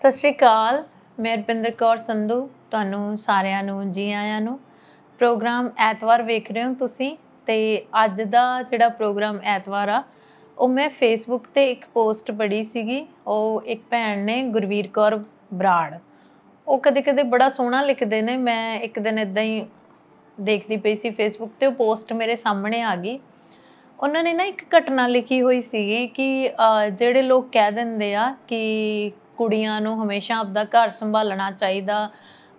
ਸਤਿ ਸ਼੍ਰੀ ਅਕਾਲ, ਮੈਂ ਰੁਪਿੰਦਰ ਕੌਰ ਸੰਧੂ, ਤੁਹਾਨੂੰ ਸਾਰਿਆਂ ਨੂੰ, ਜੀ ਆਇਆਂ ਨੂੰ। ਪ੍ਰੋਗਰਾਮ ਐਤਵਾਰ ਵੇਖ ਰਹੇ ਹੋ ਤੁਸੀਂ ਤੇ ਅੱਜ ਦਾ ਜਿਹੜਾ ਪ੍ਰੋਗਰਾਮ ਐਤਵਾਰ ਆ, ਉਹ ਮੈਂ ਫੇਸਬੁੱਕ ਤੇ ਇੱਕ ਪੋਸਟ ਪੜ੍ਹੀ ਸੀਗੀ, ਉਹ ਇੱਕ ਭੈਣ ਨੇ ਗੁਰਵੀਰ ਕੌਰ ਬਰਾੜ। ਉਹ ਕਦੇ-ਕਦੇ ਬੜਾ ਸੋਹਣਾ ਲਿਖਦੇ ਨੇ, ਮੈਂ ਇੱਕ ਦਿਨ ਇਦਾਂ ਹੀ ਦੇਖਦੀ ਪਈ ਸੀ ਫੇਸਬੁੱਕ ਤੇ, ਉਹ ਪੋਸਟ ਮੇਰੇ ਸਾਹਮਣੇ ਆ ਗਈ। ਉਹਨਾਂ ਨੇ ਨਾ ਇੱਕ ਘਟਨਾ ਲਿਖੀ ਹੋਈ ਸੀਗੀ ਕਿ ਜਿਹੜੇ ਲੋਕ ਕਹਿ ਦਿੰਦੇ ਆ ਕਿ ਕੁੜੀਆਂ ਨੂੰ ਹਮੇਸ਼ਾ ਆਪਦਾ ਘਰ ਸੰਭਾਲਣਾ ਚਾਹੀਦਾ।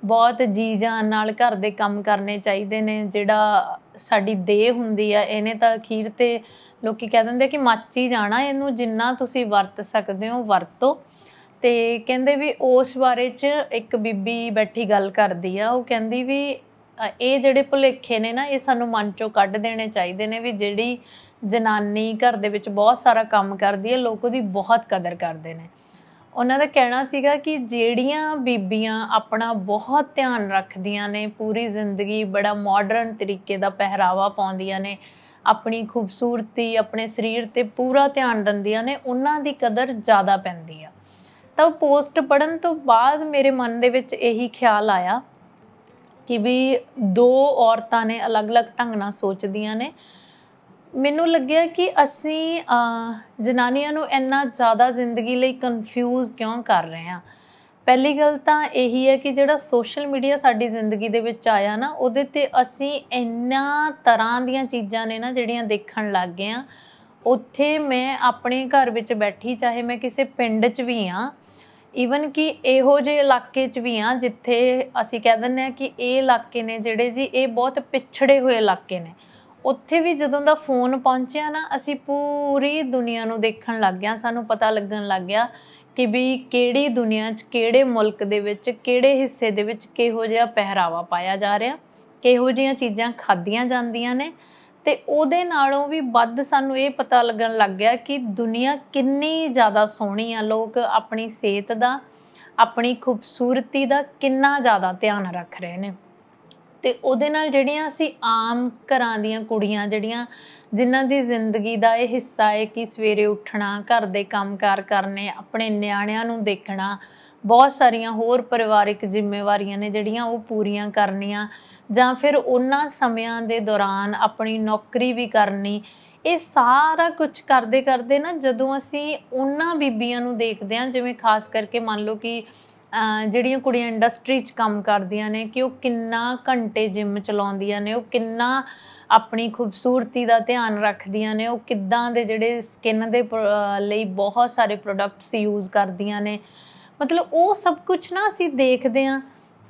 ਬਹੁਤ ਜੀ ਜਾਨ ਨਾਲ ਘਰ ਦੇ ਕੰਮ ਕਰਨੇ ਚਾਹੀਦੇ ਨੇ। ਜਿਹੜਾ ਸਾਡੀ ਦੇਹ ਹੁੰਦੀ ਆ, ਇਹਨੇ ਤਾਂ ਅਖੀਰ ਤੇ ਲੋਕੀ ਕਹਿ ਦਿੰਦੇ ਕਿ ਮੱਚ ਹੀ ਜਾਣਾ ਇਹਨੂੰ, ਜਿੰਨਾ ਤੁਸੀਂ ਵਰਤ ਸਕਦੇ ਹੋ, ਵਰਤੋ। ਤੇ ਕਹਿੰਦੇ ਵੀ ਉਸ ਬਾਰੇ ਚ ਇੱਕ ਬੀਬੀ ਬੈਠੀ ਗੱਲ ਕਰਦੀ ਆ, ਉਹ ਕਹਿੰਦੀ ਵੀ ਇਹ ਜਿਹੜੇ ਭੁਲੇਖੇ ਨੇ ਨਾ, ਇਹ ਸਾਨੂੰ ਮਨ ਚੋਂ ਕੱਢ ਦੇਣੇ ਚਾਹੀਦੇ ਨੇ ਵੀ ਜਿਹੜੀ ਜਨਾਨੀ ਘਰ ਦੇ ਵਿੱਚ ਬਹੁਤ ਸਾਰਾ ਕੰਮ ਕਰਦੀ ਹੈ ਲੋਕ ਉਹਦੀ ਬਹੁਤ ਕਦਰ ਕਰਦੇ ਨੇ। ਉਹਨਾਂ ਦਾ ਕਹਿਣਾ ਸੀਗਾ ਕਿ ਜਿਹੜੀਆਂ ਬੀਬੀਆਂ ਆਪਣਾ ਬਹੁਤ ਧਿਆਨ ਰੱਖਦੀਆਂ ਨੇ, ਪੂਰੀ ਜ਼ਿੰਦਗੀ ਬੜਾ ਮਾਡਰਨ ਤਰੀਕੇ ਦਾ ਪਹਿਰਾਵਾ ਪਾਉਂਦੀਆਂ ਨੇ, ਆਪਣੀ ਖੂਬਸੂਰਤੀ, ਆਪਣੇ ਸਰੀਰ ਤੇ ਪੂਰਾ ਧਿਆਨ ਦਿੰਦੀਆਂ ਨੇ, ਉਹਨਾਂ ਦੀ ਕਦਰ ਜ਼ਿਆਦਾ ਪੈਂਦੀ ਆ। ਤਾਂ ਉਹ ਪੋਸਟ ਪੜਨ ਤੋਂ ਬਾਅਦ ਮੇਰੇ ਮਨ ਦੇ ਵਿੱਚ ਇਹੀ ਖਿਆਲ ਆਇਆ ਕਿ ਵੀ ਦੋ ਔਰਤਾਂ ਨੇ ਅਲੱਗ-ਅਲੱਗ ਢੰਗ ਨਾਲ ਸੋਚਦੀਆਂ ਨੇ ਮੈਨੂੰ ਲੱਗਿਆ ਕਿ ਅਸੀਂ ਜਨਾਨੀਆਂ ਨੂੰ ਇੰਨਾ ਜ਼ਿਆਦਾ ਜ਼ਿੰਦਗੀ ਲਈ ਕਨਫਿਊਜ਼ ਕਿਉਂ ਕਰ ਰਹੇ ਹਾਂ? ਪਹਿਲੀ ਗੱਲ ਤਾਂ ਇਹੀ ਹੈ ਕਿ ਜਿਹੜਾ ਸੋਸ਼ਲ ਮੀਡੀਆ ਸਾਡੀ ਜ਼ਿੰਦਗੀ ਦੇ ਵਿੱਚ ਆਇਆ ਨਾ, ਉਹਦੇ ਤੇ ਅਸੀਂ ਇੰਨਾ ਤਰ੍ਹਾਂ ਦੀਆਂ ਚੀਜ਼ਾਂ ਨੇ ਨਾ ਜਿਹੜੀਆਂ ਦੇਖਣ ਲੱਗ ਗਏ ਆ ਉੱਥੇ ਮੈਂ ਆਪਣੇ ਘਰ ਵਿੱਚ ਬੈਠੀ, ਚਾਹੇ ਮੈਂ ਕਿਸੇ ਪਿੰਡ 'ਚ ਵੀ ਆ ਈਵਨ ਕਿ ਇਹੋ ਜਿਹੇ ਇਲਾਕੇ 'ਚ ਵੀ ਆ ਜਿੱਥੇ ਅਸੀਂ ਕਹਿ ਦਿੰਦੇ ਆ ਕਿ ਇਹ ਇਲਾਕੇ ਨੇ ਜਿਹੜੇ ਜੀ, ਇਹ ਬਹੁਤ ਪਿਛੜੇ ਹੋਏ ਇਲਾਕੇ ਨੇ। ਉੱਥੇ ਵੀ ਜਦੋਂ ਦਾ ਫੋਨ ਪਹੁੰਚਿਆ ਨਾ, ਅਸੀਂ ਪੂਰੀ ਦੁਨੀਆ ਨੂੰ ਦੇਖਣ ਲੱਗ ਗਿਆ ਸਾਨੂੰ ਪਤਾ ਲੱਗਣ ਲੱਗ ਗਿਆ ਕਿ ਵੀ ਕਿਹੜੀ ਦੁਨੀਆ 'ਚ, ਕਿਹੜੇ ਮੁਲਕ ਦੇ ਵਿੱਚ, ਕਿਹੜੇ ਹਿੱਸੇ ਦੇ ਵਿੱਚ ਕਿਹੋ ਜਿਹਾ ਪਹਿਰਾਵਾ ਪਾਇਆ ਜਾ ਰਿਹਾ। ਕਿਹੋ ਜਿਹੀਆਂ ਚੀਜ਼ਾਂ ਖਾਧੀਆਂ ਜਾਂਦੀਆਂ ਨੇ। ਤੇ ਉਹਦੇ ਨਾਲੋਂ ਵੀ ਵੱਧ ਸਾਨੂੰ ਇਹ ਪਤਾ ਲੱਗਣ ਲੱਗ ਗਿਆ ਕਿ ਦੁਨੀਆ ਕਿੰਨੀ ਜ਼ਿਆਦਾ ਸੋਹਣੀ ਆ। ਲੋਕ ਆਪਣੀ ਸਿਹਤ ਦਾ, ਆਪਣੀ ਖੂਬਸੂਰਤੀ ਦਾ ਕਿੰਨਾ ਜ਼ਿਆਦਾ ਧਿਆਨ ਰੱਖ ਰਹੇ ਨੇ। ਤੇ ਉਹਦੇ ਨਾਲ ਜਿਹੜੀਆਂ ਅਸੀਂ ਆਮ ਘਰਾਂ ਦੀਆਂ ਕੁੜੀਆਂ ਜਿਹੜੀਆਂ, ਜਿਨ੍ਹਾਂ ਦੀ ਜ਼ਿੰਦਗੀ ਦਾ ਇਹ ਹਿੱਸਾ ਹੈ ਕਿ ਸਵੇਰੇ ਉੱਠਣਾ, ਘਰ ਦੇ ਕੰਮਕਾਰ ਕਰਨੇ, ਆਪਣੇ ਨਿਆਣਿਆਂ ਨੂੰ ਦੇਖਣਾ, ਬਹੁਤ ਸਾਰੀਆਂ ਹੋਰ ਪਰਿਵਾਰਿਕ ਜ਼ਿੰਮੇਵਾਰੀਆਂ ਨੇ ਜਿਹੜੀਆਂ ਉਹ ਪੂਰੀਆਂ ਕਰਨੀਆਂ, ਜਾਂ ਫਿਰ ਉਹਨਾਂ ਸਮਿਆਂ ਦੇ ਦੌਰਾਨ ਆਪਣੀ ਨੌਕਰੀ ਵੀ ਕਰਨੀ, ਇਹ ਸਾਰਾ ਕੁਝ ਕਰਦੇ ਕਰਦੇ ਨਾ ਜਦੋਂ ਅਸੀਂ ਉਹਨਾਂ ਬੀਬੀਆਂ ਨੂੰ ਦੇਖਦੇ ਹਾਂ, ਜਿਵੇਂ ਖਾਸ ਕਰਕੇ ਮੰਨ ਲਓ ਕਿ ਜਿਹੜੀਆਂ ਕੁੜੀਆਂ ਇੰਡਸਟਰੀ 'ਚ ਕੰਮ ਕਰਦੀਆਂ ਨੇ ਕਿ ਉਹ ਕਿੰਨਾ ਘੰਟੇ ਜਿਮ ਚਲਾਉਂਦੀਆਂ ਨੇ, ਉਹ ਕਿੰਨਾ ਆਪਣੀ ਖੂਬਸੂਰਤੀ ਦਾ ਧਿਆਨ ਰੱਖਦੀਆਂ ਨੇ, ਉਹ ਕਿੱਦਾਂ ਦੇ ਜਿਹੜੇ ਸਕਿਨ ਦੇ ਪ੍ਰੋ- ਲਈ ਬਹੁਤ ਸਾਰੇ ਪ੍ਰੋਡਕਟਸ ਯੂਜ਼ ਕਰਦੀਆਂ ਨੇ। ਮਤਲਬ ਉਹ ਸਭ ਕੁਝ ਨਾ ਅਸੀਂ ਦੇਖਦੇ ਹਾਂ,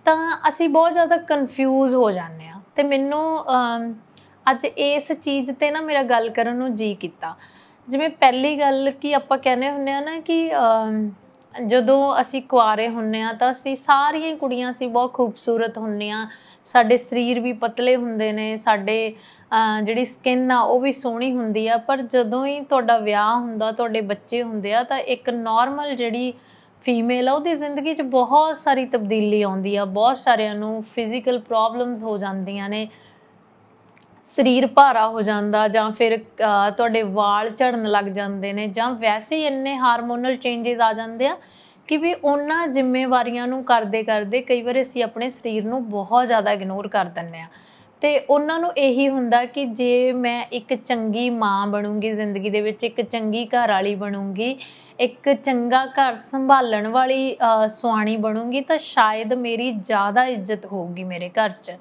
ਤਾਂ ਅਸੀਂ ਬਹੁਤ ਜ਼ਿਆਦਾ ਕਨਫਿਊਜ਼ ਹੋ ਜਾਂਦੇ ਆ ਤੇ ਮੈਨੂੰ ਅੱਜ ਇਸ ਚੀਜ਼ ਤੇ ਨਾ ਮੇਰਾ ਗੱਲ ਕਰਨ ਨੂੰ ਜੀ ਕੀਤਾ। ਜਿਵੇਂ ਪਹਿਲੀ ਗੱਲ ਕਿ ਆਪਾਂ ਕਹਿੰਦੇ ਹੁੰਨੇ ਆ ਨਾ ਕਿ ਜਦੋਂ ਅਸੀਂ ਕੁਆਰੇ ਹੁੰਨੇ ਆ ਤਾਂ ਅਸੀਂ ਸਾਰੀਆਂ ਕੁੜੀਆਂ ਅਸੀਂ ਬਹੁਤ ਖੂਬਸੂਰਤ ਹੁੰਨੀਆਂ ਸਾਡੇ ਸਰੀਰ ਵੀ ਪਤਲੇ ਹੁੰਦੇ ਨੇ, ਸਾਡੇ ਜਿਹੜੀ ਸਕਿਨ ਆ ਉਹ ਵੀ ਸੋਹਣੀ ਹੁੰਦੀ ਆ। ਪਰ ਜਦੋਂ ਹੀ ਤੁਹਾਡਾ ਵਿਆਹ ਹੁੰਦਾ, ਤੁਹਾਡੇ ਬੱਚੇ ਹੁੰਦੇ ਆ ਤਾਂ ਇੱਕ ਨਾਰਮਲ ਜਿਹੜੀ ਫੀਮੇਲ ਆ, ਉਹਦੀ ਜ਼ਿੰਦਗੀ 'ਚ ਬਹੁਤ ਸਾਰੀ ਤਬਦੀਲੀ ਆਉਂਦੀ ਆ। ਬਹੁਤ ਸਾਰਿਆਂ ਨੂੰ ਫਿਜ਼ੀਕਲ ਪ੍ਰੋਬਲਮਸ ਹੋ ਜਾਂਦੀਆਂ ਨੇ। ਸਰੀਰ ਭਾਰਾ ਹੋ ਜਾਂਦਾ ਜਾਂ ਫਿਰ ਤੁਹਾਡੇ ਵਾਲ ਝੜਨ ਲੱਗ ਜਾਂਦੇ ਨੇ ਜਾਂ ਵੈਸੇ ਹੀ ਇੰਨੇ ਹਾਰਮੋਨਲ ਚੇਂਜਸ ਆ ਜਾਂਦੇ ਆ ਕਿ ਵੀ ਉਹਨਾਂ ਜ਼ਿੰਮੇਵਾਰੀਆਂ ਨੂੰ ਕਰਦੇ ਕਰਦੇ ਕਈ ਵਾਰ ਅਸੀਂ ਆਪਣੇ ਸਰੀਰ ਨੂੰ ਬਹੁਤ ਜ਼ਿਆਦਾ ਇਗਨੋਰ ਕਰ ਦਿੰਦੇ ਆ। ਤੇ ਉਹਨਾਂ ਨੂੰ ਇਹੀ ਹੁੰਦਾ ਕਿ ਜੇ ਮੈਂ ਇੱਕ ਚੰਗੀ ਮਾਂ ਬਣੂੰਗੀ, ਜ਼ਿੰਦਗੀ ਦੇ ਵਿੱਚ ਇੱਕ ਚੰਗੀ ਘਰ ਵਾਲੀ ਬਣੂੰਗੀ, ਇੱਕ ਚੰਗਾ ਘਰ ਸੰਭਾਲਣ ਵਾਲੀ ਸੁਆਣੀ ਬਣੂੰਗੀ, ਤਾਂ ਸ਼ਾਇਦ ਮੇਰੀ ਜ਼ਿਆਦਾ ਇੱਜ਼ਤ ਹੋਊਗੀ ਮੇਰੇ ਘਰ 'ਚ।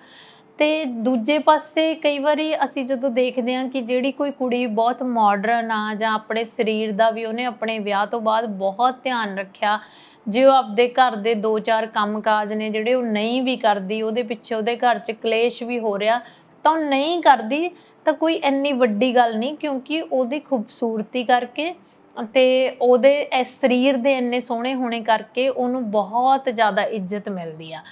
ਤੇ ਦੂਜੇ ਪਾਸੇ ਕਈ ਵਾਰੀ ਅਸੀਂ ਜਦੋਂ ਦੇਖਦੇ ਹਾਂ ਕਿ ਜਿਹੜੀ ਕੋਈ ਕੁੜੀ ਬਹੁਤ ਮਾਡਰਨ ਆ ਜਾਂ ਆਪਣੇ ਸਰੀਰ ਦਾ ਵੀ ਉਹਨੇ ਆਪਣੇ ਵਿਆਹ ਤੋਂ ਬਾਅਦ ਬਹੁਤ ਧਿਆਨ ਰੱਖਿਆ, ਜੇ ਉਹ ਆਪਦੇ ਘਰ ਦੇ ਦੋ ਚਾਰ ਕੰਮਕਾਜ ਨੇ ਜਿਹੜੇ ਉਹ ਨਹੀਂ ਵੀ ਕਰਦੀ, ਉਹਦੇ ਪਿੱਛੇ ਉਹਦੇ ਘਰ 'ਚ ਕਲੇਸ਼ ਵੀ ਹੋ ਰਿਹਾ, ਤਾਂ ਉਹ ਨਹੀਂ ਕਰਦੀ, ਤਾਂ ਕੋਈ ਇੰਨੀ ਵੱਡੀ ਗੱਲ ਨਹੀਂ ਕਿਉਂਕਿ ਉਹਦੀ ਖੂਬਸੂਰਤੀ ਕਰਕੇ ਤੇ ਉਹਦੇ, ਇਸ ਸਰੀਰ ਦੇ ਇੰਨੇ ਸੋਹਣੇ ਹੋਣੇ ਕਰਕੇ ਉਹਨੂੰ ਬਹੁਤ ਜ਼ਿਆਦਾ ਇੱਜ਼ਤ ਮਿਲਦੀ ਆ।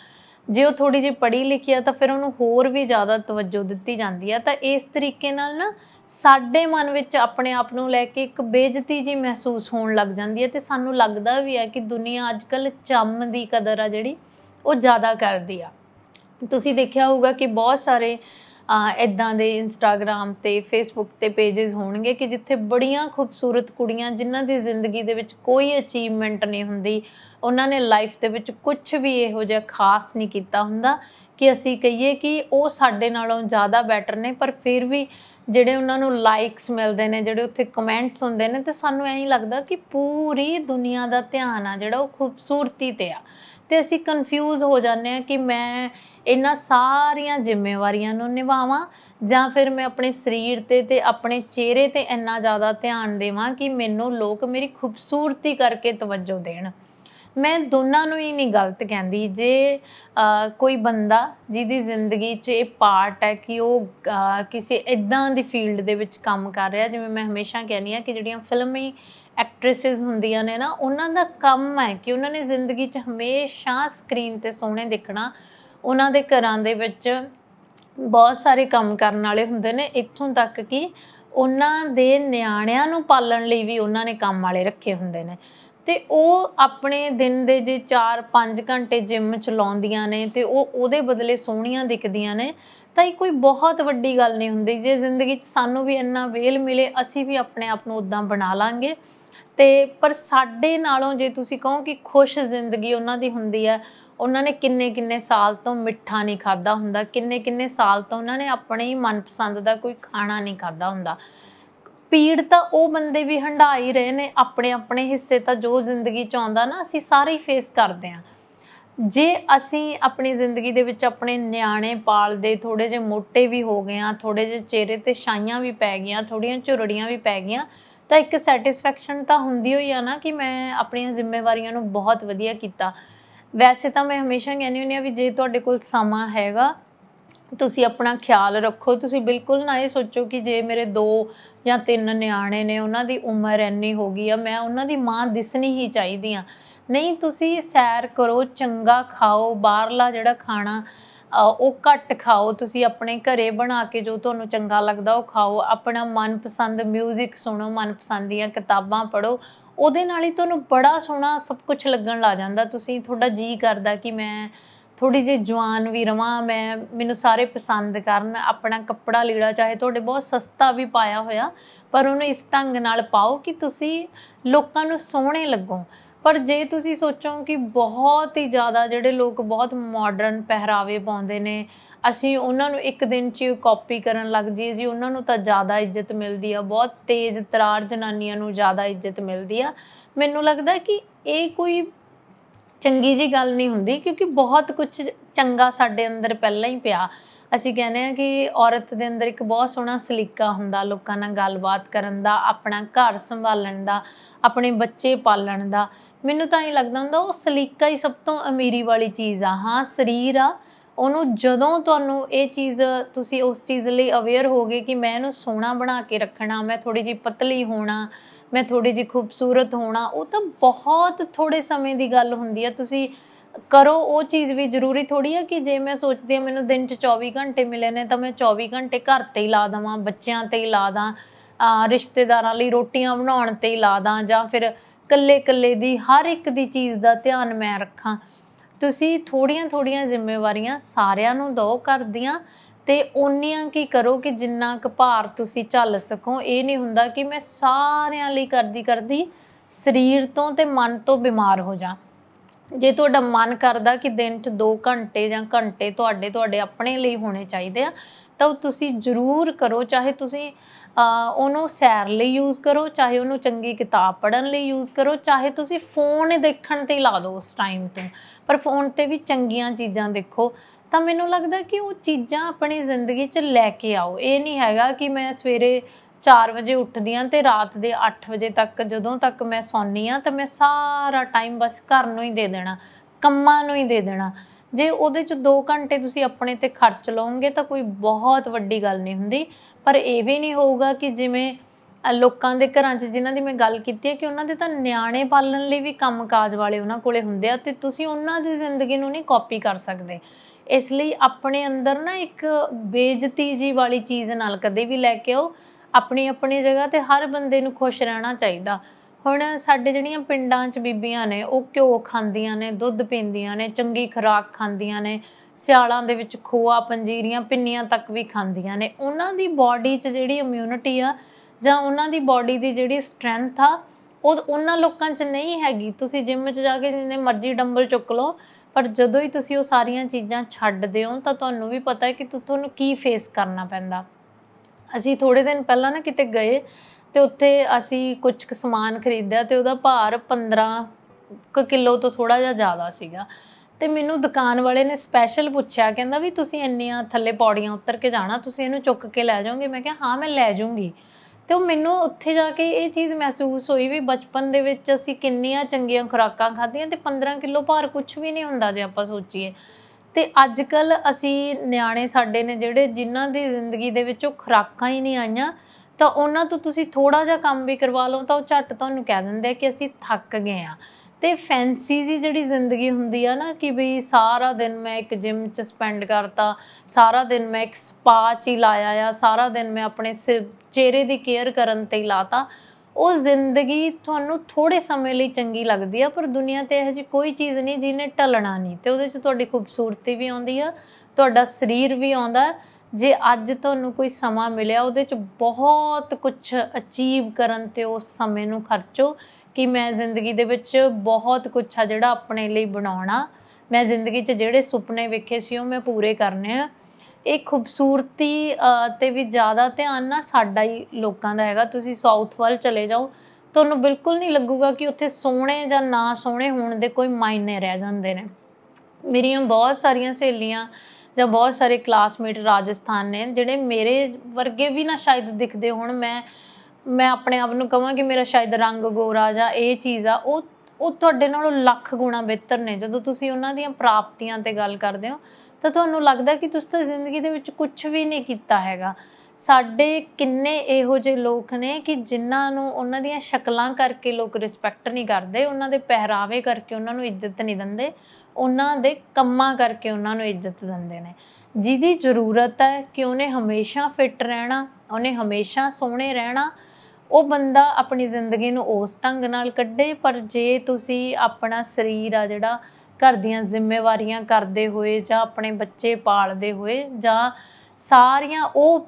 ਜੇ ਉਹ ਥੋੜੀ ਜਿਹੀ ਪੜ੍ਹੀ ਲਿਖੀ ਆ ਤਾਂ ਫਿਰ ਉਹਨੂੰ ਹੋਰ ਵੀ ਜ਼ਿਆਦਾ ਤਵੱਜੋ ਦਿੱਤੀ ਜਾਂਦੀ ਆ। ਤਾਂ ਇਸ ਤਰੀਕੇ ਨਾਲ ਨਾ ਸਾਡੇ ਮਨ ਵਿੱਚ ਆਪਣੇ ਆਪ ਨੂੰ ਲੈ ਕੇ ਇੱਕ ਬੇਇੱਜ਼ਤੀ ਜੀ ਮਹਿਸੂਸ ਹੋਣ ਲੱਗ ਜਾਂਦੀ ਹੈ ਤੇ ਸਾਨੂੰ ਲੱਗਦਾ ਵੀ ਆ ਕਿ ਦੁਨੀਆ ਅੱਜਕੱਲ ਚੰਮ ਦੀ ਕਦਰ ਆ ਜਿਹੜੀ ਉਹ ਜ਼ਿਆਦਾ ਕਰਦੀ ਆ। ਤੁਸੀਂ ਦੇਖਿਆ ਹੋਊਗਾ ਕਿ ਬਹੁਤ ਸਾਰੇ ਇਦਾਂ ਦੇ ਇੰਸਟਾਗ੍ਰam ਤੇ ਫੇਸਬੁੱਕ ਤੇ ਪੇजेस ਹੋਣਗੇ ਕਿ ਜਿੱਥੇ ਬੜੀਆਂ ਖੂਬਸੂਰਤ ਕੁੜੀਆਂ ਜਿਨ੍ਹਾਂ ਦੀ ਜ਼ਿੰਦਗੀ ਦੇ ਵਿੱਚ ਕੋਈ ਅਚੀਵਮੈਂਟ ਨਹੀਂ ਹੁੰਦੀ, ਉਹਨਾਂ ਨੇ ਲਾਈਫ ਦੇ ਵਿੱਚ ਕੁਝ ਵੀ ਇਹੋ ਜਿਹਾ ਖਾਸ ਨਹੀਂ ਕੀਤਾ ਹੁੰਦਾ ਕਿ ਅਸੀਂ ਕਹੀਏ ਕਿ ਉਹ ਸਾਡੇ ਨਾਲੋਂ ਜ਼ਿਆਦਾ ਬੈਟਰ ਨੇ, ਪਰ ਫਿਰ ਵੀ ਜਿਹੜੇ ਉਹਨਾਂ ਨੂੰ ਲਾਈਕਸ ਮਿਲਦੇ ਨੇ, ਜਿਹੜੇ ਉੱਥੇ ਕਮੈਂਟਸ ਹੁੰਦੇ ਨੇ, ਤੇ ਸਾਨੂੰ ਐਂ ਲੱਗਦਾ ਕਿ ਪੂਰੀ ਦੁਨੀਆ ਦਾ ਧਿਆਨ ਆ ਜਿਹੜਾ ਉਹ ਖੂਬਸੂਰਤੀ ਤੇ ਆ। ਤੇ ਅਸੀਂ ਕਨਫਿਊਜ਼ ਹੋ ਜਾਂਦੇ ਆ ਕਿ ਮੈਂ ਇਹਨਾਂ ਸਾਰੀਆਂ ਜ਼ਿੰਮੇਵਾਰੀਆਂ ਨੂੰ ਨਿਭਾਵਾਂ ਜਾਂ ਫਿਰ ਮੈਂ ਆਪਣੇ ਸਰੀਰ ਤੇ ਤੇ ਆਪਣੇ ਚਿਹਰੇ ਤੇ ਇੰਨਾ ਜ਼ਿਆਦਾ ਧਿਆਨ ਦੇਵਾਂ ਕਿ ਮੈਨੂੰ ਲੋਕ ਮੇਰੀ ਖੂਬਸੂਰਤੀ ਕਰਕੇ ਤਵੱਜੋ ਦੇਣ। ਮੈਂ ਦੋਨਾਂ ਨੂੰ ਹੀ ਨਹੀਂ ਗਲਤ ਕਹਿੰਦੀ। ਜੇ ਕੋਈ ਬੰਦਾ ਜਿਹਦੀ ਜ਼ਿੰਦਗੀ 'ਚ ਇਹ ਪਾਰਟ ਹੈ ਕਿ ਉਹ ਕਿਸੇ ਇਦਾਂ ਦੀ ਫੀਲਡ ਦੇ ਵਿੱਚ ਕੰਮ ਕਰ ਰਿਹਾ, ਜਿਵੇਂ ਮੈਂ ਹਮੇਸ਼ਾ ਕਹਿੰਦੀ ਆ ਕਿ ਜਿਹੜੀਆਂ ਫਿਲਮੀ ਐਕਟ੍ਰੈਸਸ ਹੁੰਦੀਆਂ ਨੇ ਨਾ, ਉਹਨਾਂ ਦਾ ਕੰਮ ਹੈ ਕਿ ਉਹਨਾਂ ਨੇ ਜ਼ਿੰਦਗੀ 'ਚ ਹਮੇਸ਼ਾ ਸਕਰੀਨ ਤੇ ਸੋਹਣੇ ਦਿਖਣਾ। ਉਹਨਾਂ ਦੇ ਘਰਾਂ ਦੇ ਵਿੱਚ ਬਹੁਤ ਸਾਰੇ ਕੰਮ ਕਰਨ ਵਾਲੇ ਹੁੰਦੇ ਨੇ। ਇੱਥੋਂ ਤੱਕ ਕਿ ਉਹਨਾਂ ਦੇ ਨਿਆਣਿਆਂ ਨੂੰ ਪਾਲਣ ਲਈ ਵੀ ਉਹਨਾਂ ਨੇ ਕੰਮ ਵਾਲੇ ਰੱਖੇ ਹੁੰਦੇ ਨੇ। ਤੇ ਉਹ ਆਪਣੇ ਦਿਨ ਦੇ ਜੇ 4-5 ਘੰਟੇ ਜਿਮ ਚਲਾਉਂਦੀਆਂ ਨੇ ਤੇ ਉਹ ਉਹਦੇ ਬਦਲੇ ਸੋਹਣੀਆਂ ਦਿਖਦੀਆਂ ਨੇ, ਤਾਂ ਇਹ ਕੋਈ ਬਹੁਤ ਵੱਡੀ ਗੱਲ ਨਹੀਂ ਹੁੰਦੀ। ਜੇ ਜ਼ਿੰਦਗੀ 'ਚ ਸਾਨੂੰ ਵੀ ਇੰਨਾ ਵੇਲ ਮਿਲੇ, ਅਸੀਂ ਵੀ ਆਪਣੇ ਆਪ ਨੂੰ ਉਦਾਂ ਬਣਾ ਲਾਂਗੇ। ਤੇ ਪਰ ਸਾਡੇ ਨਾਲੋਂ ਜੇ ਤੁਸੀਂ ਕਹੋ ਕਿ ਖੁਸ਼ ਜ਼ਿੰਦਗੀ ਉਹਨਾਂ ਦੀ ਹੁੰਦੀ ਹੈ, ਉਹਨਾਂ ਨੇ ਕਿੰਨੇ ਕਿੰਨੇ ਸਾਲ ਤੋਂ ਮਿੱਠਾ ਨਹੀਂ ਖਾਦਾ ਹੁੰਦਾ, ਕਿੰਨੇ ਕਿੰਨੇ ਸਾਲ ਤੋਂ ਉਹਨਾਂ ਨੇ ਆਪਣੇ ਹੀ ਮਨਪਸੰਦ ਦਾ ਕੋਈ ਖਾਣਾ ਨਹੀਂ ਖਾਦਾ ਹੁੰਦਾ। ਪੀੜ ਤਾਂ ਉਹ ਬੰਦੇ ਵੀ ਹੰਢਾ ਹੀ ਰਹੇ ਨੇ, ਆਪਣੇ ਆਪਣੇ ਹਿੱਸੇ ਤਾਂ ਜੋ ਜ਼ਿੰਦਗੀ ਚ ਆਉਂਦਾ ਨਾ, ਅਸੀਂ ਸਾਰੇ ਹੀ ਫੇਸ ਕਰਦੇ ਹਾਂ। ਜੇ ਅਸੀਂ ਆਪਣੀ ਜ਼ਿੰਦਗੀ ਦੇ ਵਿੱਚ ਆਪਣੇ ਨਿਆਣੇ ਪਾਲਦੇ ਥੋੜੇ ਜਿਹੇ ਮੋਟੇ ਵੀ ਹੋ ਗਏ ਆ ਥੋੜੇ ਜਿਹੇ ਚਿਹਰੇ ਤੇ ਛਾਈਆਂ ਵੀ ਪੈ ਗਈਆਂ ਥੋੜੀਆਂ ਝੁਰੜੀਆਂ ਵੀ ਪੈ ਗਈਆਂ, ਤਾਂ ਇੱਕ ਸੈਟੀਸਫੈਕਸ਼ਨ ਤਾਂ ਹੁੰਦੀ ਹੋਈ ਆ ਨਾ ਕਿ ਮੈਂ ਆਪਣੀਆਂ ਜ਼ਿੰਮੇਵਾਰੀਆਂ ਨੂੰ ਬਹੁਤ ਵਧੀਆ ਕੀਤਾ। ਵੈਸੇ ਤਾਂ ਮੈਂ ਹਮੇਸ਼ਾ ਕਹਿੰਦੀ ਹੁੰਦੀ ਆ ਵੀ ਜੇ ਤੁਹਾਡੇ ਕੋਲ ਸਮਾਂ ਹੈਗਾ ਤੁਸੀਂ ਆਪਣਾ ਖਿਆਲ ਰੱਖੋ, ਤੁਸੀਂ ਬਿਲਕੁਲ ਨਾ ਇਹ ਸੋਚੋ ਕਿ ਜੇ ਮੇਰੇ ਦੋ ਜਾਂ ਤਿੰਨ ਨਿਆਣੇ ਨੇ, ਉਹਨਾਂ ਦੀ ਉਮਰ ਇੰਨੀ ਹੋ ਗਈ ਆ, ਮੈਂ ਉਹਨਾਂ ਦੀ ਮਾਂ ਦਿਸਣੀ ਹੀ ਚਾਹੀਦੀ ਆ। ਨਹੀਂ, ਤੁਸੀਂ ਸੈਰ ਕਰੋ, ਚੰਗਾ ਖਾਓ, ਬਾਹਰਲਾ ਜਿਹੜਾ ਖਾਣਾ ਉਹ ਘੱਟ ਖਾਓ, ਤੁਸੀਂ ਆਪਣੇ ਘਰੇ ਬਣਾ ਕੇ ਜੋ ਤੁਹਾਨੂੰ ਚੰਗਾ ਲੱਗਦਾ ਉਹ ਖਾਓ, ਆਪਣਾ ਮਨਪਸੰਦ 뮤직 ਸੁਣੋ, ਮਨਪਸੰਦ ਦੀਆਂ ਕਿਤਾਬਾਂ ਪੜ੍ਹੋ, ਉਹਦੇ ਨਾਲ ਹੀ ਤੁਹਾਨੂੰ ਬੜਾ ਸੋਹਣਾ ਸਭ ਕੁਝ ਲੱਗਣ ਲੱਗ ਜਾਂਦਾ। ਤੁਸੀਂ, ਤੁਹਾਡਾ ਜੀ ਕਰਦਾ ਕਿ ਮੈਂ ਥੋੜੀ ਜਿਹੀ ਜਵਾਨ ਵੀ ਰਵਾਂ, ਮੈਂ, ਮੈਨੂੰ ਸਾਰੇ ਪਸੰਦ ਕਰਨ, ਆਪਣਾ ਕੱਪੜਾ ਲੀੜਾ ਚਾਹੇ ਤੁਹਾਡੇ ਬਹੁਤ ਸਸਤਾ ਵੀ ਪਾਇਆ ਹੋਇਆ, ਪਰ ਉਹਨੂੰ ਇਸ ਢੰਗ ਨਾਲ ਪਾਓ ਕਿ ਤੁਸੀਂ ਲੋਕਾਂ ਨੂੰ ਸੋਹਣੇ ਲੱਗੋ। ਪਰ ਜੇ ਤੁਸੀਂ ਸੋਚੋ ਕਿ ਬਹੁਤ ਹੀ ਜ਼ਿਆਦਾ ਜਿਹੜੇ ਲੋਕ ਬਹੁਤ ਮਾਡਰਨ ਪਹਿਰਾਵੇ ਪਾਉਂਦੇ ਨੇ, ਅਸੀਂ ਉਹਨਾਂ ਨੂੰ ਇੱਕ ਦਿਨ 'ਚ ਕਾਪੀ ਕਰਨ ਲੱਗ ਜਾਈਏ ਜੀ, ਉਹਨਾਂ ਨੂੰ ਤਾਂ ਜ਼ਿਆਦਾ ਇੱਜ਼ਤ ਮਿਲਦੀ ਆ, ਬਹੁਤ ਤੇਜ਼ ਤਰਾਰ ਜਨਾਨੀਆਂ ਨੂੰ ਜ਼ਿਆਦਾ ਇੱਜ਼ਤ ਮਿਲਦੀ ਆ। ਮੈਨੂੰ ਲੱਗਦਾ ਕਿ ਇਹ ਕੋਈ ਚੰਗੀ ਜੀ ਗੱਲ ਨਹੀਂ ਹੁੰਦੀ ਕਿਉਂਕਿ ਬਹੁਤ ਕੁਝ ਚੰਗਾ ਸਾਡੇ ਅੰਦਰ ਪਹਿਲਾਂ ਹੀ ਪਿਆ। ਅਸੀਂ ਕਹਿੰਦੇ ਆ ਕਿ ਔਰਤ ਦੇ ਅੰਦਰ ਇੱਕ ਬਹੁਤ ਸੋਹਣਾ ਸਲੀਕਾ ਹੁੰਦਾ, ਲੋਕਾਂ ਨਾਲ ਗੱਲਬਾਤ ਕਰਨ ਦਾ, ਆਪਣਾ ਘਰ ਸੰਭਾਲਣ ਦਾ, ਆਪਣੇ ਬੱਚੇ ਪਾਲਣ ਦਾ। ਮੈਨੂੰ ਤਾਂ ਇਹ ਲੱਗਦਾ ਹੁੰਦਾ ਉਹ ਸਲੀਕਾ ਹੀ ਸਭ ਤੋਂ ਅਮੀਰੀ ਵਾਲੀ ਚੀਜ਼ ਆ। ਹਾਂ, ਸਰੀਰ ਆ, ਉਹਨੂੰ ਜਦੋਂ ਤੁਹਾਨੂੰ ਇਹ ਚੀਜ਼, ਤੁਸੀਂ ਉਸ ਚੀਜ਼ ਲਈ ਅਵੇਅਰ ਹੋਗੇ ਕਿ ਮੈਂ ਇਹਨੂੰ ਸੋਹਣਾ ਬਣਾ ਕੇ ਰੱਖਣਾ, ਮੈਂ ਥੋੜੀ ਜਿਹੀ ਪਤਲੀ ਹੋਣਾ ਮੈਂ ਥੋੜੀ ਜਿਹੀ ਖੂਬਸੂਰਤ ਹੋਣਾ, ਉਹ ਤਾਂ ਬਹੁਤ ਥੋੜੇ ਸਮੇਂ ਦੀ ਗੱਲ ਹੁੰਦੀ ਆ। ਤੁਸੀਂ ਕਰੋ, ਉਹ ਚੀਜ਼ ਵੀ ਜ਼ਰੂਰੀ ਥੋੜੀ ਆ ਕਿ ਜੇ ਮੈਂ ਸੋਚਦੀ ਹਾਂ ਮੈਨੂੰ ਦਿਨ 'ਚ 24 ਘੰਟੇ ਮਿਲੇ ਨੇ, ਤਾਂ ਮੈਂ 24 ਘੰਟੇ ਘਰ ਤੇ ਹੀ ਲਾ ਦਵਾਂ, ਬੱਚਿਆਂ ਤੇ ਹੀ ਲਾ ਦਾਂ ਰਿਸ਼ਤੇਦਾਰਾਂ ਲਈ ਰੋਟੀਆਂ ਬਣਾਉਣ ਤੇ ਹੀ ਲਾ ਦਾਂ, ਜਾਂ ਫਿਰ ਕੱਲੇ ਕੱਲੇ ਦੀ ਹਰ ਇੱਕ ਦੀ ਚੀਜ਼ ਦਾ ਧਿਆਨ ਮੈਂ ਰੱਖਾਂ। ਤੁਸੀਂ ਥੋੜੀਆਂ ਥੋੜੀਆਂ ਜ਼ਿੰਮੇਵਾਰੀਆਂ ਸਾਰਿਆਂ ਨੂੰ ਦਿਓ ਕਰਦੀਆਂ ਤੇ ਓਨੀਆਂ ਕੀ ਕਰੋ ਕਿ ਜਿੰਨਾ ਕੁ ਭਾਰ ਤੁਸੀਂ ਝੱਲ ਸਕੋ। ਇਹ ਨਹੀਂ ਹੁੰਦਾ ਕਿ ਮੈਂ ਸਾਰਿਆਂ ਲਈ ਕਰਦੀ ਕਰਦੀ ਸਰੀਰ ਤੋਂ ਤੇ ਮਨ ਤੋਂ ਬਿਮਾਰ ਹੋ ਜਾ। ਜੇ ਤੁਹਾਡਾ ਮਨ ਕਰਦਾ ਕਿ ਦਿਨ 'ਚ 2 ਘੰਟੇ ਜਾਂ ਘੰਟੇ ਤੁਹਾਡੇ ਤੁਹਾਡੇ ਆਪਣੇ ਲਈ ਹੋਣੇ ਚਾਹੀਦੇ ਆ, ਤਾਂ ਉਹ ਤੁਸੀਂ ਜ਼ਰੂਰ ਕਰੋ। ਚਾਹੇ ਤੁਸੀਂ ਉਹਨੂੰ ਸੈਰ ਲਈ ਯੂਜ਼ ਕਰੋ, ਚਾਹੇ ਉਹਨੂੰ ਚੰਗੀ ਕਿਤਾਬ ਪੜ੍ਹਨ ਲਈ ਯੂਜ਼ ਕਰੋ, ਚਾਹੇ ਤੁਸੀਂ ਫੋਨ ਦੇਖਣ ਤੇ ਲਾ ਦਿਓ ਉਸ ਟਾਈਮ ਤੋਂ। ਪਰ ਫੋਨ ਤੇ ਵੀ ਚੰਗੀਆਂ ਚੀਜ਼ਾਂ ਦੇਖੋ। ਤਾਂ ਮੈਨੂੰ ਲੱਗਦਾ ਕਿ ਉਹ ਚੀਜ਼ਾਂ ਆਪਣੀ ਜ਼ਿੰਦਗੀ 'ਚ ਲੈ ਕੇ ਆਓ। ਇਹ ਨਹੀਂ ਹੈਗਾ ਕਿ ਮੈਂ ਸਵੇਰੇ 4 ਵਜੇ ਉੱਠਦੀ ਹਾਂ ਤੇ ਰਾਤ ਦੇ 8 ਵਜੇ ਤੱਕ ਜਦੋਂ ਤੱਕ ਮੈਂ ਸੌਂਦੀ ਹਾਂ ਤਾਂ ਮੈਂ ਸਾਰਾ ਟਾਈਮ ਬਸ ਘਰ ਨੂੰ ਹੀ ਦੇ ਦੇਣਾ, ਕੰਮਾਂ ਨੂੰ ਹੀ ਦੇ ਦੇਣਾ। ਜੇ ਉਹਦੇ 'ਚ 2 ਘੰਟੇ ਤੁਸੀਂ ਆਪਣੇ ਤੇ ਖਰਚ ਲਓਗੇ ਤਾਂ ਕੋਈ ਬਹੁਤ ਵੱਡੀ ਗੱਲ ਨਹੀਂ ਹੁੰਦੀ। ਪਰ ਇਹ ਵੀ ਨਹੀਂ ਹੋਊਗਾ ਕਿ ਜਿਵੇਂ ਲੋਕਾਂ ਦੇ ਘਰਾਂ 'ਚ ਜਿਨ੍ਹਾਂ ਦੀ ਮੈਂ ਗੱਲ ਕੀਤੀ ਹੈ ਕਿ ਉਹਨਾਂ ਦੇ ਤਾਂ ਨਿਆਣੇ ਪਾਲਣ ਲਈ ਵੀ ਕੰਮਕਾਜ ਵਾਲੇ ਉਹਨਾਂ ਕੋਲੇ ਹੁੰਦੇ ਆ ਤੇ ਤੁਸੀਂ ਉਹਨਾਂ ਦੀ ਜ਼ਿੰਦਗੀ ਨੂੰ ਨਹੀਂ ਕਾਪੀ ਕਰ ਸਕਦੇ। ਇਸ ਲਈ ਆਪਣੇ ਅੰਦਰ ਨਾ ਇੱਕ ਬੇਇੱਜ਼ਤੀ ਜੀ ਵਾਲੀ ਚੀਜ਼ ਨਾਲ ਕਦੇ ਵੀ ਲੈ ਕੇ ਆਓ। ਆਪਣੀ ਆਪਣੀ ਜਗ੍ਹਾ ਤੇ ਹਰ ਬੰਦੇ ਨੂੰ ਖੁਸ਼ ਰਹਿਣਾ ਚਾਹੀਦਾ। ਹੁਣ ਸਾਡੇ ਜਿਹੜੀਆਂ ਪਿੰਡਾਂ 'ਚ ਬੀਬੀਆਂ ਨੇ, ਉਹ ਘਿਓ ਖਾਂਦੀਆਂ ਨੇ, ਦੁੱਧ ਪੀਂਦੀਆਂ ਨੇ, ਚੰਗੀ ਖੁਰਾਕ ਖਾਂਦੀਆਂ ਨੇ, ਸਿਆਲਾਂ ਦੇ ਵਿੱਚ ਖੋਆ, ਪੰਜੀਰੀਆਂ, ਪਿੰਨੀਆਂ ਤੱਕ ਵੀ ਖਾਂਦੀਆਂ ਨੇ। ਉਹਨਾਂ ਦੀ ਬਾਡੀ 'ਚ ਜਿਹੜੀ ਇਮਿਊਨਿਟੀ ਆ, ਜਾਂ ਉਹਨਾਂ ਦੀ ਬਾਡੀ ਦੀ ਜਿਹੜੀ ਸਟਰੈਂਥ ਆ, ਉਹ ਉਹਨਾਂ ਲੋਕਾਂ 'ਚ ਨਹੀਂ ਹੈਗੀ। ਤੁਸੀਂ ਜਿਮ 'ਚ ਜਾ ਕੇ ਜਿੰਨੇ ਮਰਜ਼ੀ ਡੰਬਲ ਚੁੱਕ ਲਓ ਪਰ ਜਦੋਂ ਹੀ ਤੁਸੀਂ ਉਹ ਸਾਰੀਆਂ ਚੀਜ਼ਾਂ ਛੱਡਦੇ ਹੋ, ਤਾਂ ਤੁਹਾਨੂੰ ਵੀ ਪਤਾ ਹੈ ਕਿ ਤੁਹਾਨੂੰ ਕੀ ਫੇਸ ਕਰਨਾ ਪੈਂਦਾ। ਅਸੀਂ ਥੋੜੇ ਦਿਨ ਪਹਿਲਾਂ ਨਾ ਕਿਤੇ ਗਏ ਤੇ ਉੱਥੇ ਅਸੀਂ ਕੁਝ ਕੁ ਸਮਾਨ ਖਰੀਦਿਆ ਤੇ ਉਹਦਾ ਭਾਰ 15 ਕੁ ਕਿਲੋ ਤੋਂ ਥੋੜਾ ਜਿਹਾ ਜ਼ਿਆਦਾ ਸੀਗਾ। ਤੇ ਮੈਨੂੰ ਦੁਕਾਨ ਵਾਲੇ ਨੇ ਸਪੈਸ਼ਲ ਪੁੱਛਿਆ, ਕਹਿੰਦਾ ਵੀ ਤੁਸੀਂ ਇੰਨੀਆਂ ਥੱਲੇ ਪੌੜੀਆਂ ਉਤਰ ਕੇ ਜਾਣਾ, ਤੁਸੀਂ ਇਹਨੂੰ ਚੁੱਕ ਕੇ ਲੈ ਜਾਓਗੇ? ਮੈਂ ਕਿਹਾ, ਹਾਂ, ਮੈਂ ਲੈ ਜਾਊਂਗੀ। ਤੇ ਉਹ ਮੈਨੂੰ ਉੱਥੇ ਜਾ ਕੇ ਇਹ ਚੀਜ਼ ਮਹਿਸੂਸ ਹੋਈ ਵੀ ਬਚਪਨ ਦੇ ਵਿੱਚ ਅਸੀਂ ਕਿੰਨੀਆਂ ਚੰਗੀਆਂ ਖੁਰਾਕਾਂ ਖਾਧੀਆਂ ਤੇ 15 ਕਿਲੋ ਭਾਰ ਕੁਝ ਵੀ ਨਹੀਂ ਹੁੰਦਾ ਜੇ ਆਪਾਂ ਸੋਚੀਏ। ਤੇ ਅੱਜ ਕੱਲ ਅਸੀਂ ਨਿਆਣੇ ਸਾਡੇ ਨੇ ਜਿਹੜੇ ਜਿਨ੍ਹਾਂ ਦੀ ਜ਼ਿੰਦਗੀ ਦੇ ਵਿੱਚ ਉਹ ਖੁਰਾਕਾਂ ਹੀ ਨਹੀਂ ਆਈਆਂ, ਤਾਂ ਉਹਨਾਂ ਤੋਂ ਤੁਸੀਂ ਥੋੜਾ ਜਿਹਾ ਕੰਮ ਵੀ ਕਰਵਾ ਲਓ ਤਾਂ ਉਹ ਝੱਟ ਤੁਹਾਨੂੰ ਕਹਿ ਦਿੰਦੇ ਕਿ ਅਸੀਂ ਥੱਕ ਗਏ ਆ ਤੇ ਫੈਂਸੀ ਜੀ ਜਿਹੜੀ ਜ਼ਿੰਦਗੀ ਹੁੰਦੀ ਆ ਨਾ ਕਿ ਵੀ ਸਾਰਾ ਦਿਨ ਮੈਂ ਇੱਕ ਜਿਮ 'ਚ ਸਪੈਂਡ ਕਰਤਾ, ਸਾਰਾ ਦਿਨ ਮੈਂ ਇੱਕ ਸਪਾ 'ਚ ਹੀ ਲਾਇਆ ਆ, ਸਾਰਾ ਦਿਨ ਮੈਂ ਆਪਣੇ ਸਿਰ, ਚਿਹਰੇ ਦੀ ਕੇਅਰ ਕਰਨ ਤੇ ਹੀ ਲਾਤਾ। ਉਹ ਜ਼ਿੰਦਗੀ ਤੁਹਾਨੂੰ ਥੋੜੇ ਸਮੇਂ ਲਈ ਚੰਗੀ ਲੱਗਦੀ ਆ, ਪਰ ਦੁਨੀਆ ਤੇ ਇਹੋ ਜਿਹੀ ਕੋਈ ਚੀਜ਼ ਨਹੀਂ ਜਿਹਨੇ ਟਲਣਾ ਨਹੀਂ ਤੇ ਉਹਦੇ 'ਚ ਤੁਹਾਡੀ ਖੂਬਸੂਰਤੀ ਵੀ ਆਉਂਦੀ ਆ, ਤੁਹਾਡਾ ਸਰੀਰ ਵੀ ਆਉਂਦਾ। ਜੇ ਅੱਜ ਤੁਹਾਨੂੰ ਕੋਈ ਸਮਾਂ ਮਿਲਿਆ, ਉਹਦੇ 'ਚ ਬਹੁਤ ਕੁਝ ਅਚੀਵ ਕਰਨ ਤੇ ਉਸ ਸਮੇਂ ਨੂੰ ਖਰਚੋ। ਕਿ ਮੈਂ ਜ਼ਿੰਦਗੀ ਦੇ ਵਿੱਚ ਬਹੁਤ ਕੁਝ ਆ ਜਿਹੜਾ ਆਪਣੇ ਲਈ ਬਣਾਉਣਾ। ਮੈਂ ਜ਼ਿੰਦਗੀ 'ਚ ਜਿਹੜੇ ਸੁਪਨੇ ਵੇਖੇ ਸੀ ਉਹ ਮੈਂ ਪੂਰੇ ਕਰਨੇ ਆ। ਇਹ ਖੂਬਸੂਰਤੀ ਤੇ ਵੀ ਜ਼ਿਆਦਾ ਧਿਆਨ ਨਾ ਸਾਡਾ ਹੀ ਲੋਕਾਂ ਦਾ ਹੈਗਾ। ਤੁਸੀਂ ਸਾਊਥ ਵੱਲ ਚਲੇ ਜਾਓ, ਤੁਹਾਨੂੰ ਬਿਲਕੁਲ ਨਹੀਂ ਲੱਗੂਗਾ ਕਿ ਉੱਥੇ ਸੋਹਣੇ ਜਾਂ ਨਾ ਸੋਹਣੇ ਹੋਣ ਦੇ ਕੋਈ ਮਾਇਨੇ ਰਹਿ ਜਾਂਦੇ ਨੇ। ਮੇਰੀਆਂ ਬਹੁਤ ਸਾਰੀਆਂ ਸਹੇਲੀਆਂ ਜਾਂ ਬਹੁਤ ਸਾਰੇ ਕਲਾਸਮੇਟ ਰਾਜਸਥਾਨ ਨੇ, ਜਿਹੜੇ ਮੇਰੇ ਵਰਗੇ ਵੀ ਨਾ ਸ਼ਾਇਦ ਦਿਖਦੇ ਹੋਣ। ਮੈਂ ਮੈਂ ਆਪਣੇ ਆਪ ਨੂੰ ਕਹਾਂ ਕਿ ਮੇਰਾ ਸ਼ਾਇਦ ਰੰਗ ਗੋਰਾ ਜਾਂ ਇਹ ਚੀਜ਼ ਆ, ਉਹ ਉਹ ਤੁਹਾਡੇ ਨਾਲੋਂ ਲੱਖ ਗੁਣਾ ਬਿਹਤਰ ਨੇ। ਜਦੋਂ ਤੁਸੀਂ ਉਹਨਾਂ ਦੀਆਂ ਪ੍ਰਾਪਤੀਆਂ ਤੇ ਗੱਲ ਕਰਦੇ ਹੋ, ਤਾਂ ਤੁਹਾਨੂੰ ਲੱਗਦਾ ਕਿ ਤੁਸੀਂ ਤਾਂ ਜ਼ਿੰਦਗੀ ਦੇ ਵਿੱਚ ਕੁਝ ਵੀ ਨਹੀਂ ਕੀਤਾ ਹੈਗਾ। ਸਾਡੇ ਕਿੰਨੇ ਇਹੋ ਜਿਹੇ ਲੋਕ ਨੇ ਕਿ ਜਿਨ੍ਹਾਂ ਨੂੰ ਉਹਨਾਂ ਦੀਆਂ ਸ਼ਕਲਾਂ ਕਰਕੇ ਲੋਕ ਰਿਸਪੈਕਟ ਨਹੀਂ ਕਰਦੇ, ਉਹਨਾਂ ਦੇ ਪਹਿਰਾਵੇ ਕਰਕੇ ਉਹਨਾਂ ਨੂੰ ਇੱਜ਼ਤ ਨਹੀਂ ਦਿੰਦੇ, ਉਹਨਾਂ ਦੇ ਕੰਮਾਂ ਕਰਕੇ ਉਹਨਾਂ ਨੂੰ ਇੱਜ਼ਤ ਦਿੰਦੇ ਨੇ। ਜਿਹਦੀ ਜ਼ਰੂਰਤ ਹੈ ਕਿ ਉਹਨੇ ਹਮੇਸ਼ਾ ਫਿੱਟ ਰਹਿਣਾ, ਉਹਨੇ ਹਮੇਸ਼ਾ ਸੋਹਣੇ ਰਹਿਣਾ ਉਹ ਬੰਦਾ ਆਪਣੀ ਜ਼ਿੰਦਗੀ ਨੂੰ ਉਸ ਢੰਗ ਨਾਲ ਕੱਢੇ, ਪਰ ਜੇ ਤੁਸੀਂ ਆਪਣਾ ਸਰੀਰ ਆ ਜਿਹੜਾ ਘਰ ਦੀਆਂ ਜ਼ਿੰਮੇਵਾਰੀਆਂ ਕਰਦੇ ਹੋਏ ਜਾਂ ਆਪਣੇ ਬੱਚੇ ਪਾਲਦੇ ਹੋਏ ਜਾਂ ਸਾਰੀਆਂ ਉਹ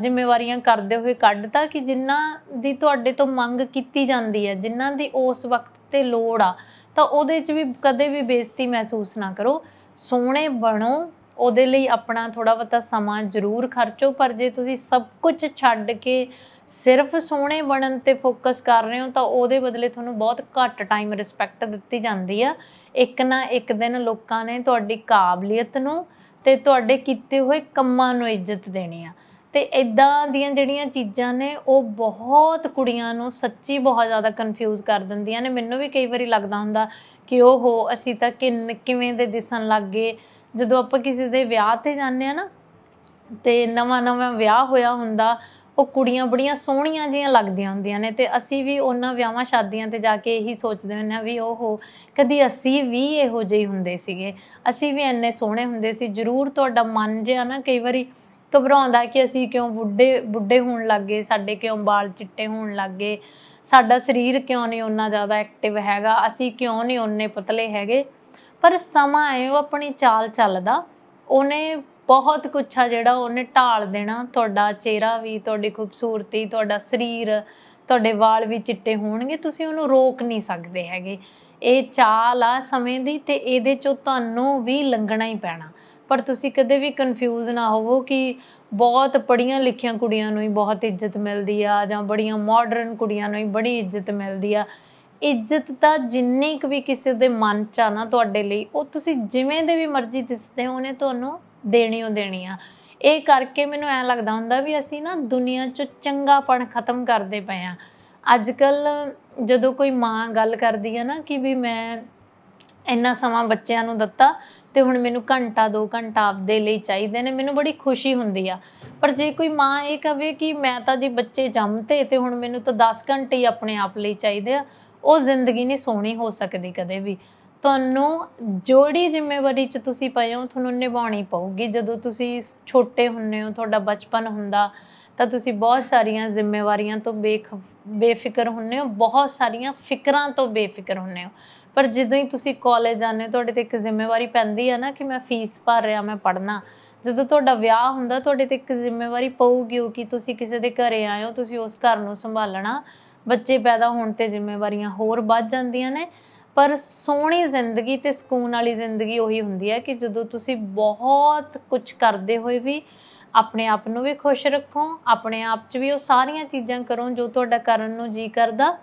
ਜ਼ਿੰਮੇਵਾਰੀਆਂ ਕਰਦੇ ਹੋਏ ਕੱਢਤਾ ਕਿ ਜਿਨ੍ਹਾਂ ਦੀ ਤੁਹਾਡੇ ਤੋਂ ਮੰਗ ਕੀਤੀ ਜਾਂਦੀ ਹੈ ਜਿਨ੍ਹਾਂ ਦੀ ਉਸ ਵਕਤ ਤੇ ਲੋੜ ਆ, ਤਾਂ ਉਹਦੇ 'ਚ ਵੀ ਕਦੇ ਵੀ ਬੇਇੱਜ਼ਤੀ ਮਹਿਸੂਸ ਨਾ ਕਰੋ। ਸੋਹਣੇ ਬਣੋ ਉਹਦੇ ਲਈ ਆਪਣਾ ਥੋੜਾ ਬਹੁਤਾ ਸਮਾਂ ਜ਼ਰੂਰ ਖਰਚੋ, ਪਰ ਜੇ ਤੁਸੀਂ ਸਭ ਕੁਝ ਛੱਡ ਕੇ ਸਿਰਫ ਸੋਹਣੇ ਬਣਨ ਤੇ ਫੋਕਸ ਕਰ ਰਹੇ ਹੋ, ਤਾਂ ਉਹਦੇ ਬਦਲੇ ਤੁਹਾਨੂੰ ਬਹੁਤ ਘੱਟ ਟਾਈਮ ਰਿਸਪੈਕਟ ਦਿੱਤੀ ਜਾਂਦੀ ਆ। ਇੱਕ ਨਾ ਇੱਕ ਦਿਨ ਲੋਕਾਂ ਨੇ ਤੁਹਾਡੀ ਕਾਬਲੀਅਤ ਨੂੰ ਤੇ ਤੁਹਾਡੇ ਕੀਤੇ ਹੋਏ ਕੰਮਾਂ ਨੂੰ ਇੱਜ਼ਤ ਦੇਣੀ ਆ। ਤੇ ਇਦਾਂ ਦੀਆਂ ਜਿਹੜੀਆਂ ਚੀਜ਼ਾਂ ਨੇ, ਉਹ ਬਹੁਤ ਕੁੜੀਆਂ ਨੂੰ ਸੱਚੀ ਬਹੁਤ ਜ਼ਿਆਦਾ ਕਨਫਿਊਜ਼ ਕਰ ਦਿੰਦੀਆਂ ਨੇ। ਮੈਨੂੰ ਵੀ ਕਈ ਵਾਰੀ ਲੱਗਦਾ ਹੁੰਦਾ ਕਿ ਓਹੋ, ਅਸੀਂ ਤਾਂ ਕਿੰਨ, ਕਿਵੇਂ ਦੇ ਦਿਸਣ ਲੱਗ ਗਏ। ਜਦੋਂ ਆਪਾਂ ਕਿਸੇ ਦੇ ਵਿਆਹ ਤੇ ਜਾਂਦੇ ਆ ਨਾ, ਤੇ ਨਵਾਂ ਨਵਾਂ ਵਿਆਹ ਹੋਇਆ ਹੁੰਦਾ, ਉਹ ਕੁੜੀਆਂ ਬੜੀਆਂ ਸੋਹਣੀਆਂ ਜੀਆਂ ਲੱਗਦੀਆਂ ਹੁੰਦੀਆਂ ਨੇ, ਤੇ ਅਸੀਂ ਵੀ ਉਹਨਾਂ ਵਿਆਹਾਂ ਸ਼ਾਦੀਆਂ ਤੇ ਜਾ ਕੇ ਇਹੀ ਸੋਚਦੇ ਹੁੰਦੇ ਆ ਵੀ ਓਹੋ ਕਦੀ ਅਸੀਂ ਵੀ ਇਹੋ ਜਿਹੇ ਹੁੰਦੇ ਸੀਗੇ। ਅਸੀਂ ਵੀ ਇੰਨੇ ਸੋਹਣੇ ਹੁੰਦੇ ਸੀ। ਜ਼ਰੂਰ ਤੁਹਾਡਾ ਮਨ ਜਿਹਾ ਨਾ ਕਈ ਵਾਰੀ ਘਬਰਾਉਂਦਾ ਕਿ ਅਸੀਂ ਕਿਉਂ ਬੁੱਢੇ ਬੁੱਢੇ ਹੋਣ ਲੱਗ ਗਏ, ਸਾਡੇ ਕਿਉਂ ਵਾਲ ਚਿੱਟੇ ਹੋਣ ਲੱਗ ਗਏ, ਸਾਡਾ ਸਰੀਰ ਕਿਉਂ ਨਹੀਂ ਓਨਾ ਜ਼ਿਆਦਾ ਐਕਟਿਵ ਹੈਗਾ, ਅਸੀਂ ਕਿਉਂ ਨਹੀਂ ਓਨੇ ਪਤਲੇ ਹੈਗੇ। ਪਰ ਸਮਾਂ ਹੈ ਉਹ ਆਪਣੀ ਚਾਲ ਚੱਲਦਾ, ਉਹਨੇ ਬਹੁਤ ਕੁਛ ਆ ਜਿਹੜਾ ਉਹਨੇ ਢਾਲ ਦੇਣਾ, ਤੁਹਾਡਾ ਚਿਹਰਾ ਵੀ, ਤੁਹਾਡੀ ਖੂਬਸੂਰਤੀ, ਤੁਹਾਡਾ ਸਰੀਰ, ਤੁਹਾਡੇ ਵਾਲ ਵੀ ਚਿੱਟੇ ਹੋਣਗੇ, ਤੁਸੀਂ ਉਹਨੂੰ ਰੋਕ ਨਹੀਂ ਸਕਦੇ ਹੈਗੇ। ਇਹ ਚਾਲ ਆ ਸਮੇਂ ਦੀ ਤੇ ਇਹਦੇ ਚੋਂ ਤੁਹਾਨੂੰ ਵੀ ਲੰਘਣਾ ਹੀ ਪੈਣਾ। ਪਰ ਤੁਸੀਂ ਕਦੇ ਵੀ ਕਨਫਿਊਜ਼ ਨਾ ਹੋਵੋ ਕਿ ਬਹੁਤ ਪੜ੍ਹੀਆਂ ਲਿਖੀਆਂ ਕੁੜੀਆਂ ਨੂੰ ਹੀ ਬਹੁਤ ਇੱਜ਼ਤ ਮਿਲਦੀ ਆ ਜਾਂ ਬੜੀਆਂ ਮਾਡਰਨ ਕੁੜੀਆਂ ਨੂੰ ਹੀ ਬੜੀ ਇੱਜ਼ਤ ਮਿਲਦੀ ਆ। ਇੱਜ਼ਤ ਤਾਂ ਜਿੰਨੀ ਕੁ ਵੀ ਕਿਸੇ ਦੇ ਮਨ ਚ ਆ ਨਾ ਤੁਹਾਡੇ ਲਈ, ਉਹ ਤੁਸੀਂ ਜਿਵੇਂ ਦੇ ਵੀ ਮਰਜ਼ੀ ਦਿਸਦੇ ਹੋ, ਉਹਨੇ ਤੁਹਾਨੂੰ ਦੇਣੀ ਓ ਦੇਣੀ ਆ ਇਹ ਕਰਕੇ ਮੈਨੂੰ ਐ ਲੱਗਦਾ ਹੁੰਦਾ ਵੀ ਅਸੀਂ ਨਾ ਦੁਨੀਆ 'ਚ ਚੰਗਾਪਣ ਖਤਮ ਕਰਦੇ ਪਏ ਆ। ਅੱਜ ਕੱਲ ਜਦੋਂ ਕੋਈ ਮਾਂ ਗੱਲ ਕਰਦੀ ਆ ਨਾ ਕਿ ਵੀ ਮੈਂ ਇੰਨਾ ਸਮਾਂ ਬੱਚਿਆਂ ਨੂੰ ਦਿੱਤਾ ਤੇ ਹੁਣ ਮੈਨੂੰ ਘੰਟਾ 2 ਘੰਟਾ ਆਪਦੇ ਲਈ ਚਾਹੀਦੇ ਨੇ, ਮੈਨੂੰ ਬੜੀ ਖੁਸ਼ੀ ਹੁੰਦੀ ਆ। ਪਰ ਜੇ ਕੋਈ ਮਾਂ ਇਹ ਕਵੇ ਕਿ ਮੈਂ ਤਾਂ ਜੀ ਬੱਚੇ ਜੰਮਤੇ ਤੇ ਹੁਣ ਮੈਨੂੰ ਤਾਂ 10 ਘੰਟੇ ਹੀ ਆਪਣੇ ਆਪ ਲਈ ਚਾਹੀਦੇ ਆ ਉਹ ਜ਼ਿੰਦਗੀ ਨਹੀਂ ਸੋਹਣੀ ਹੋ ਸਕਦੀ ਕਦੇ ਵੀ। ਤੁਹਾਨੂੰ ਜਿਹੜੀ ਜ਼ਿੰਮੇਵਾਰੀ 'ਚ ਤੁਸੀਂ ਪਏ ਹੋ, ਤੁਹਾਨੂੰ ਨਿਭਾਉਣੀ ਪਊਗੀ। ਜਦੋਂ ਤੁਸੀਂ ਛੋਟੇ ਹੁੰਨੇ ਹੋ, ਤੁਹਾਡਾ ਬਚਪਨ ਹੁੰਦਾ, ਤਾਂ ਤੁਸੀਂ ਬਹੁਤ ਸਾਰੀਆਂ ਜ਼ਿੰਮੇਵਾਰੀਆਂ ਤੋਂ ਬੇਖ, ਬੇਫਿਕਰ ਹੁੰਨੇ ਹੋ। ਬਹੁਤ ਸਾਰੀਆਂ ਫਿਕਰਾਂ ਤੋਂ ਬੇਫਿਕਰ ਹੁੰਨੇ ਹੋ। ਪਰ ਜਦੋਂ ਹੀ ਤੁਸੀਂ ਕਾਲਜ ਜਾਂਦੇ ਹੋ, ਤੁਹਾਡੇ ਤੇ ਇੱਕ ਜ਼ਿੰਮੇਵਾਰੀ ਪੈਂਦੀ ਆ ਨਾ ਕਿ ਮੈਂ ਫੀਸ ਭਰ ਰਿਹਾ, ਮੈਂ ਪੜ੍ਹਨਾ। ਜਦੋਂ ਤੁਹਾਡਾ ਵਿਆਹ ਹੁੰਦਾ, ਤੁਹਾਡੇ ਤੇ ਇੱਕ ਜ਼ਿੰਮੇਵਾਰੀ ਪਊਗੀ ਉਹ ਕਿ ਤੁਸੀਂ ਕਿਸੇ ਦੇ ਘਰੇ ਆਏ ਹੋ, ਤੁਸੀਂ ਉਸ ਘਰ ਨੂੰ ਸੰਭਾਲਣਾ। ਬੱਚੇ ਪੈਦਾ ਹੋਣ ਤੇ ਜ਼ਿੰਮੇਵਾਰੀਆਂ ਹੋਰ ਵੱਧ ਜਾਂਦੀਆਂ ਨੇ, ਪਰ ਸੋਹਣੀ ਜ਼ਿੰਦਗੀ ਤੇ ਸਕੂਨ ਵਾਲੀ ਜ਼ਿੰਦਗੀ ਉਹੀ ਹੁੰਦੀ ਹੈ ਕਿ ਜਦੋਂ ਤੁਸੀਂ ਬਹੁਤ ਕੁਝ ਕਰਦੇ ਹੋਏ ਵੀ ਆਪਣੇ ਆਪ ਨੂੰ ਵੀ ਖੁਸ਼ ਰੱਖੋ, ਆਪਣੇ ਆਪ 'ਚ ਵੀ ਉਹ ਸਾਰੀਆਂ ਚੀਜ਼ਾਂ ਕਰੋ ਜੋ ਤੁਹਾਡਾ ਕਰਨ ਨੂੰ ਜੀ ਕਰਦਾ,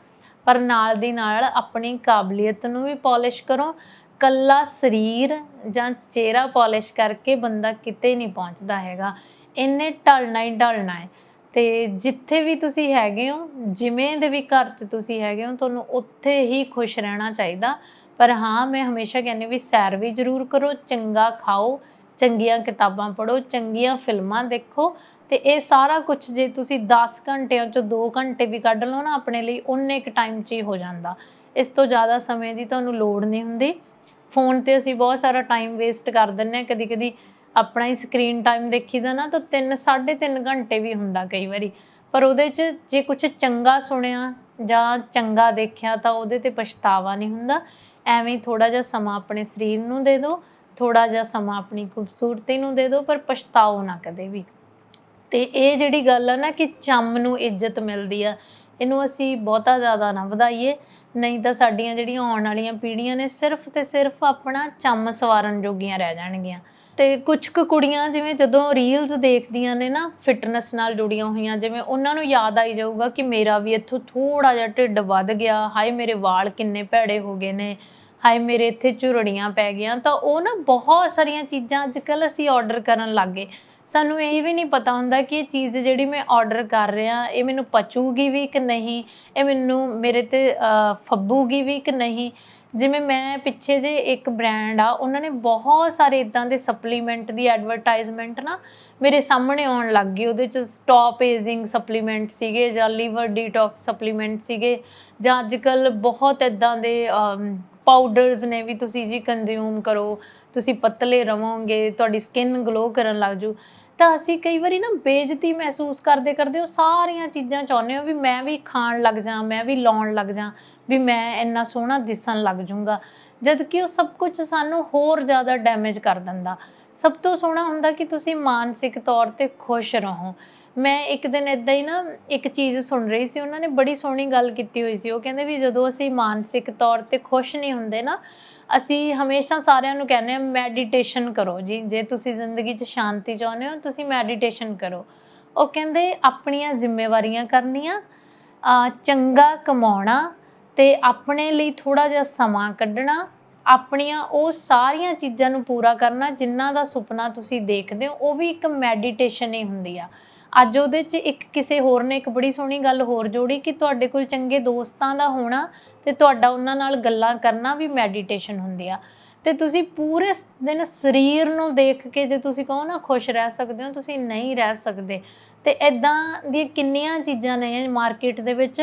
ਪਰ ਨਾਲ ਦੀ ਨਾਲ ਆਪਣੀ ਕਾਬਲੀਅਤ ਨੂੰ ਵੀ ਪਾਲਿਸ਼ ਕਰੋ। ਕੱਲਾ ਸਰੀਰ ਜਾਂ ਚਿਹਰਾ ਪਾਲਿਸ਼ ਕਰਕੇ ਬੰਦਾ ਕਿਤੇ ਨਹੀਂ ਪਹੁੰਚਦਾ ਹੈਗਾ। ਇੰਨੇ ਢਲਣਾ ਹੀ ਢਲਣਾ ਹੈ। ਤੇ ਜਿੱਥੇ ਵੀ ਤੁਸੀਂ ਹੈਗੇ ਹੋ, ਜਿਵੇਂ ਦੇ ਵੀ ਘਰ 'ਚ ਤੁਸੀਂ ਹੈਗੇ ਹੋ, ਤੁਹਾਨੂੰ ਉੱਥੇ ਹੀ ਖੁਸ਼ ਰਹਿਣਾ ਚਾਹੀਦਾ। ਪਰ ਹਾਂ, ਮੈਂ ਹਮੇਸ਼ਾ ਕਹਿੰਦੀ ਵੀ ਸੈਰ ਵੀ ਜ਼ਰੂਰ ਕਰੋ, ਚੰਗਾ ਖਾਓ, ਚੰਗੀਆਂ ਕਿਤਾਬਾਂ ਪੜ੍ਹੋ, ਚੰਗੀਆਂ ਫਿਲਮਾਂ ਦੇਖੋ ਤੇ ਇਹ ਸਾਰਾ ਕੁਝ ਜੇ ਤੁਸੀਂ 10 ਘੰਟਿਆਂ ਚੋਂ 2 ਘੰਟੇ ਵੀ ਕੱਢ ਲਓ ਨਾ, ਆਪਣੇ ਲਈ ਉਨੇ ਕੁ ਟਾਈਮ 'ਚ ਹੀ ਹੋ ਜਾਂਦਾ। ਇਸ ਤੋਂ ਜ਼ਿਆਦਾ ਸਮੇਂ ਦੀ ਤੁਹਾਨੂੰ ਲੋੜ ਨਹੀਂ ਹੁੰਦੀ। ਫੋਨ ਤੇ ਅਸੀਂ ਬਹੁਤ ਸਾਰਾ ਟਾਈਮ ਵੇਸਟ ਕਰ ਦਿੰਨੇ ਆ ਕਦੀ ਕਦੀ ਆਪਣਾ ਹੀ ਸਕਰੀਨ ਟਾਈਮ ਦੇਖੀਦਾ ਨਾ ਤਾਂ 3 3.5 ਘੰਟੇ ਵੀ ਹੁੰਦਾ ਕਈ ਵਾਰੀ। ਪਰ ਉਹਦੇ 'ਚ ਜੇ ਕੁਝ ਚੰਗਾ ਸੁਣਿਆ ਜਾਂ ਚੰਗਾ ਦੇਖਿਆ ਤਾਂ ਉਹਦੇ ਤੇ ਪਛਤਾਵਾ ਨਹੀਂ ਹੁੰਦਾ। ਐਵੇਂ ਥੋੜਾ ਜਿਹਾ ਸਮਾਂ ਆਪਣੇ ਸਰੀਰ ਨੂੰ ਦੇ ਦਿਓ ਥੋੜਾ ਜਿਹਾ ਸਮਾਂ ਆਪਣੀ ਖੂਬਸੂਰਤੀ ਨੂੰ ਦੇ ਦਿਓ, ਪਰ ਪਛਤਾਓ ਨਾ ਕਦੇ ਵੀ। ਤੇ ਇਹ ਜਿਹੜੀ ਗੱਲ ਆ ਨਾ ਕਿ ਚੰਮ ਨੂੰ ਇੱਜ਼ਤ ਮਿਲਦੀ ਆ, ਇਹਨੂੰ ਅਸੀਂ ਬਹੁਤਾ ਜ਼ਿਆਦਾ ਨਾ ਵਧਾਈਏ। ਨਹੀਂ ਤਾਂ ਸਾਡੀਆਂ ਜਿਹੜੀਆਂ ਆਉਣ ਵਾਲੀਆਂ ਪੀੜ੍ਹੀਆਂ ਨੇ ਸਿਰਫ ਤੇ ਸਿਰਫ ਆਪਣਾ ਚੰਮ ਸਵਾਰਨ ਜੋਗੀਆਂ ਰਹਿ ਜਾਣਗੀਆਂ। ਤੇ ਕੁਝ ਕੁ ਕੁੜੀਆਂ ਜਿਵੇਂ ਜਦੋਂ ਰੀਲਸ ਦੇਖਦੀਆਂ ਨੇ ਨਾ ਫਿਟਨੈਸ ਨਾਲ ਜੁੜੀਆਂ ਹੋਈਆਂ, ਜਿਵੇਂ ਉਹਨਾਂ ਨੂੰ ਯਾਦ ਆਈ ਜਾਊਗਾ ਕਿ ਮੇਰਾ ਵੀ ਇੱਥੋਂ ਥੋੜਾ ਜਿਹਾ ਢਿੱਡ ਵੱਧ ਗਿਆ, ਹਾਏ ਮੇਰੇ ਵਾਲ ਕਿੰਨੇ ਭੈੜੇ ਹੋ ਗਏ ਨੇ, ਹਾਏ ਮੇਰੇ ਇੱਥੇ ਝੁਰੜੀਆਂ ਪੈ ਗਈਆਂ। ਤਾਂ ਉਹ ਨਾ ਬਹੁਤ ਸਾਰੀਆਂ ਚੀਜ਼ਾਂ ਅੱਜ ਕੱਲ ਅਸੀਂ ਆਰਡਰ ਕਰਨ ਲੱਗ ਗਏ। ਸਾਨੂੰ ਇਹ ਵੀ ਨਹੀਂ ਪਤਾ ਹੁੰਦਾ ਕਿ ਇਹ ਚੀਜ਼ ਜਿਹੜੀ ਮੈਂ ਆਰਡਰ ਕਰ ਰਿਹਾ, ਇਹ ਮੈਨੂੰ ਪਚੂਗੀ ਵੀ ਕਿ ਨਹੀਂ, ਇਹ ਮੈਨੂੰ ਮੇਰੇ ਤੇ ਫੱਬੂਗੀ ਵੀ ਕਿ ਨਹੀਂ। ਜਿਵੇਂ ਮੈਂ ਪਿੱਛੇ ਜੇ ਇੱਕ ਬ੍ਰਾਂਡ ਆ, ਉਹਨਾਂ ਨੇ ਬਹੁਤ ਸਾਰੇ ਇਦਾਂ ਦੇ ਸਪਲੀਮੈਂਟ ਦੀ ਐਡਵਰਟਾਈਜ਼ਮੈਂਟ ਨਾ ਮੇਰੇ ਸਾਹਮਣੇ ਆਉਣ ਲੱਗ ਗਈ। ਉਹਦੇ ਚ ਸਟਾਪ ਏਜਿੰਗ ਸਪਲੀਮੈਂਟ ਸੀਗੇ ਜਾਂ ਲੀਵਰ ਡੀਟੌਕਸ ਸਪਲੀਮੈਂਟ ਸੀਗੇ ਜਾਂ ਅੱਜਕੱਲ ਬਹੁਤ ਇਦਾਂ ਦੇ ਪਾਊਡਰਸ ਨੇ ਵੀ ਤੁਸੀਂ ਜੀ ਕੰਜ਼ਿਊਮ ਕਰੋ, ਤੁਸੀਂ ਪਤਲੇ ਰਹੋਗੇ ਤੁਹਾਡੀ ਸਕਿਨ ਗਲੋ ਕਰਨ ਲੱਗ ਜੂ। ਤਾਂ ਅਸੀਂ ਕਈ ਵਾਰੀ ਨਾ ਬੇਇੱਜ਼ਤੀ ਮਹਿਸੂਸ ਕਰਦੇ ਕਰਦੇ ਉਹ ਸਾਰੀਆਂ ਚੀਜ਼ਾਂ ਚਾਹੁੰਦੇ ਹਾਂ ਵੀ ਮੈਂ ਵੀ ਖਾਣ ਲੱਗ ਜਾ ਮੈਂ ਵੀ ਲਾਉਣ ਲੱਗ ਜਾ ਵੀ ਮੈਂ ਇੰਨਾ ਸੋਹਣਾ ਦਿਸਣ ਲੱਗ ਜੂੰਗਾ ਜਦ ਕਿ ਉਹ ਸਭ ਕੁਝ ਸਾਨੂੰ ਹੋਰ ਜ਼ਿਆਦਾ ਡੈਮੇਜ ਕਰ ਦਿੰਦਾ। ਸਭ ਤੋਂ ਸੋਹਣਾ ਹੁੰਦਾ ਕਿ ਤੁਸੀਂ ਮਾਨਸਿਕ ਤੌਰ ਤੇ ਖੁਸ਼ ਰਹੋ। ਮੈਂ ਇੱਕ ਦਿਨ ਇਦਾਂ ਹੀ ਨਾ ਇੱਕ ਚੀਜ਼ ਸੁਣ ਰਹੀ ਸੀ, ਉਹਨਾਂ ਨੇ ਬੜੀ ਸੋਹਣੀ ਗੱਲ ਕੀਤੀ ਹੋਈ ਸੀ। ਉਹ ਕਹਿੰਦੇ ਵੀ ਜਦੋਂ ਅਸੀਂ ਮਾਨਸਿਕ ਤੌਰ ਤੇ ਖੁਸ਼ ਨਹੀਂ ਹੁੰਦੇ ਨਾ ਅਸੀਂ ਹਮੇਸ਼ਾ ਸਾਰਿਆਂ ਨੂੰ ਕਹਿੰਦੇ ਆ ਮੈਡੀਟੇਸ਼ਨ ਕਰੋ ਜੀ। ਜੇ ਤੁਸੀਂ ਜ਼ਿੰਦਗੀ 'ਚ ਸ਼ਾਂਤੀ ਚਾਹੁੰਦੇ ਹੋ, ਤੁਸੀਂ ਮੈਡੀਟੇਸ਼ਨ ਕਰੋ। ਉਹ ਕਹਿੰਦੇ ਆਪਣੀਆਂ ਜ਼ਿੰਮੇਵਾਰੀਆਂ ਕਰਨੀਆਂ ਚੰਗਾ ਕਮਾਉਣਾ ਤੇ ਆਪਣੇ ਲਈ ਥੋੜਾ ਜਿਹਾ ਸਮਾਂ ਕੱਢਣਾ, ਆਪਣੀਆਂ ਉਹ ਸਾਰੀਆਂ ਚੀਜ਼ਾਂ ਨੂੰ ਪੂਰਾ ਕਰਨਾ, ਜਿਨ੍ਹਾਂ ਦਾ ਸੁਪਨਾ ਤੁਸੀਂ ਦੇਖਦੇ ਹੋ, ਉਹ ਵੀ ਇੱਕ ਮੈਡੀਟੇਸ਼ਨ ਹੀ ਹੁੰਦੀ ਆ। ਅੱਜ ਉਹਦੇ 'ਚ ਇੱਕ ਕਿਸੇ ਹੋਰ ਨੇ ਇੱਕ ਬੜੀ ਸੋਹਣੀ ਗੱਲ ਹੋਰ ਜੋੜੀ ਕਿ ਤੁਹਾਡੇ ਕੋਲ ਚੰਗੇ ਦੋਸਤਾਂ ਦਾ ਹੋਣਾ ਤੇ ਤੁਹਾਡਾ ਉਹਨਾਂ ਨਾਲ ਗੱਲਾਂ ਕਰਨਾ ਵੀ ਮੈਡੀਟੇਸ਼ਨ ਹੁੰਦੀ ਆ। ਤੇ ਤੁਸੀਂ ਪੂਰੇ ਦਿਨ ਸਰੀਰ ਨੂੰ ਦੇਖ ਕੇ ਜੇ ਤੁਸੀਂ ਕਹੋ ਨਾ ਖੁਸ਼ ਰਹਿ ਸਕਦੇ ਹੋ, ਤੁਸੀਂ ਨਹੀਂ ਰਹਿ ਸਕਦੇ। ਤੇ ਇਦਾਂ ਦੀਆਂ ਕਿੰਨੀਆਂ ਚੀਜ਼ਾਂ ਨੇ ਮਾਰਕੀਟ ਦੇ ਵਿੱਚ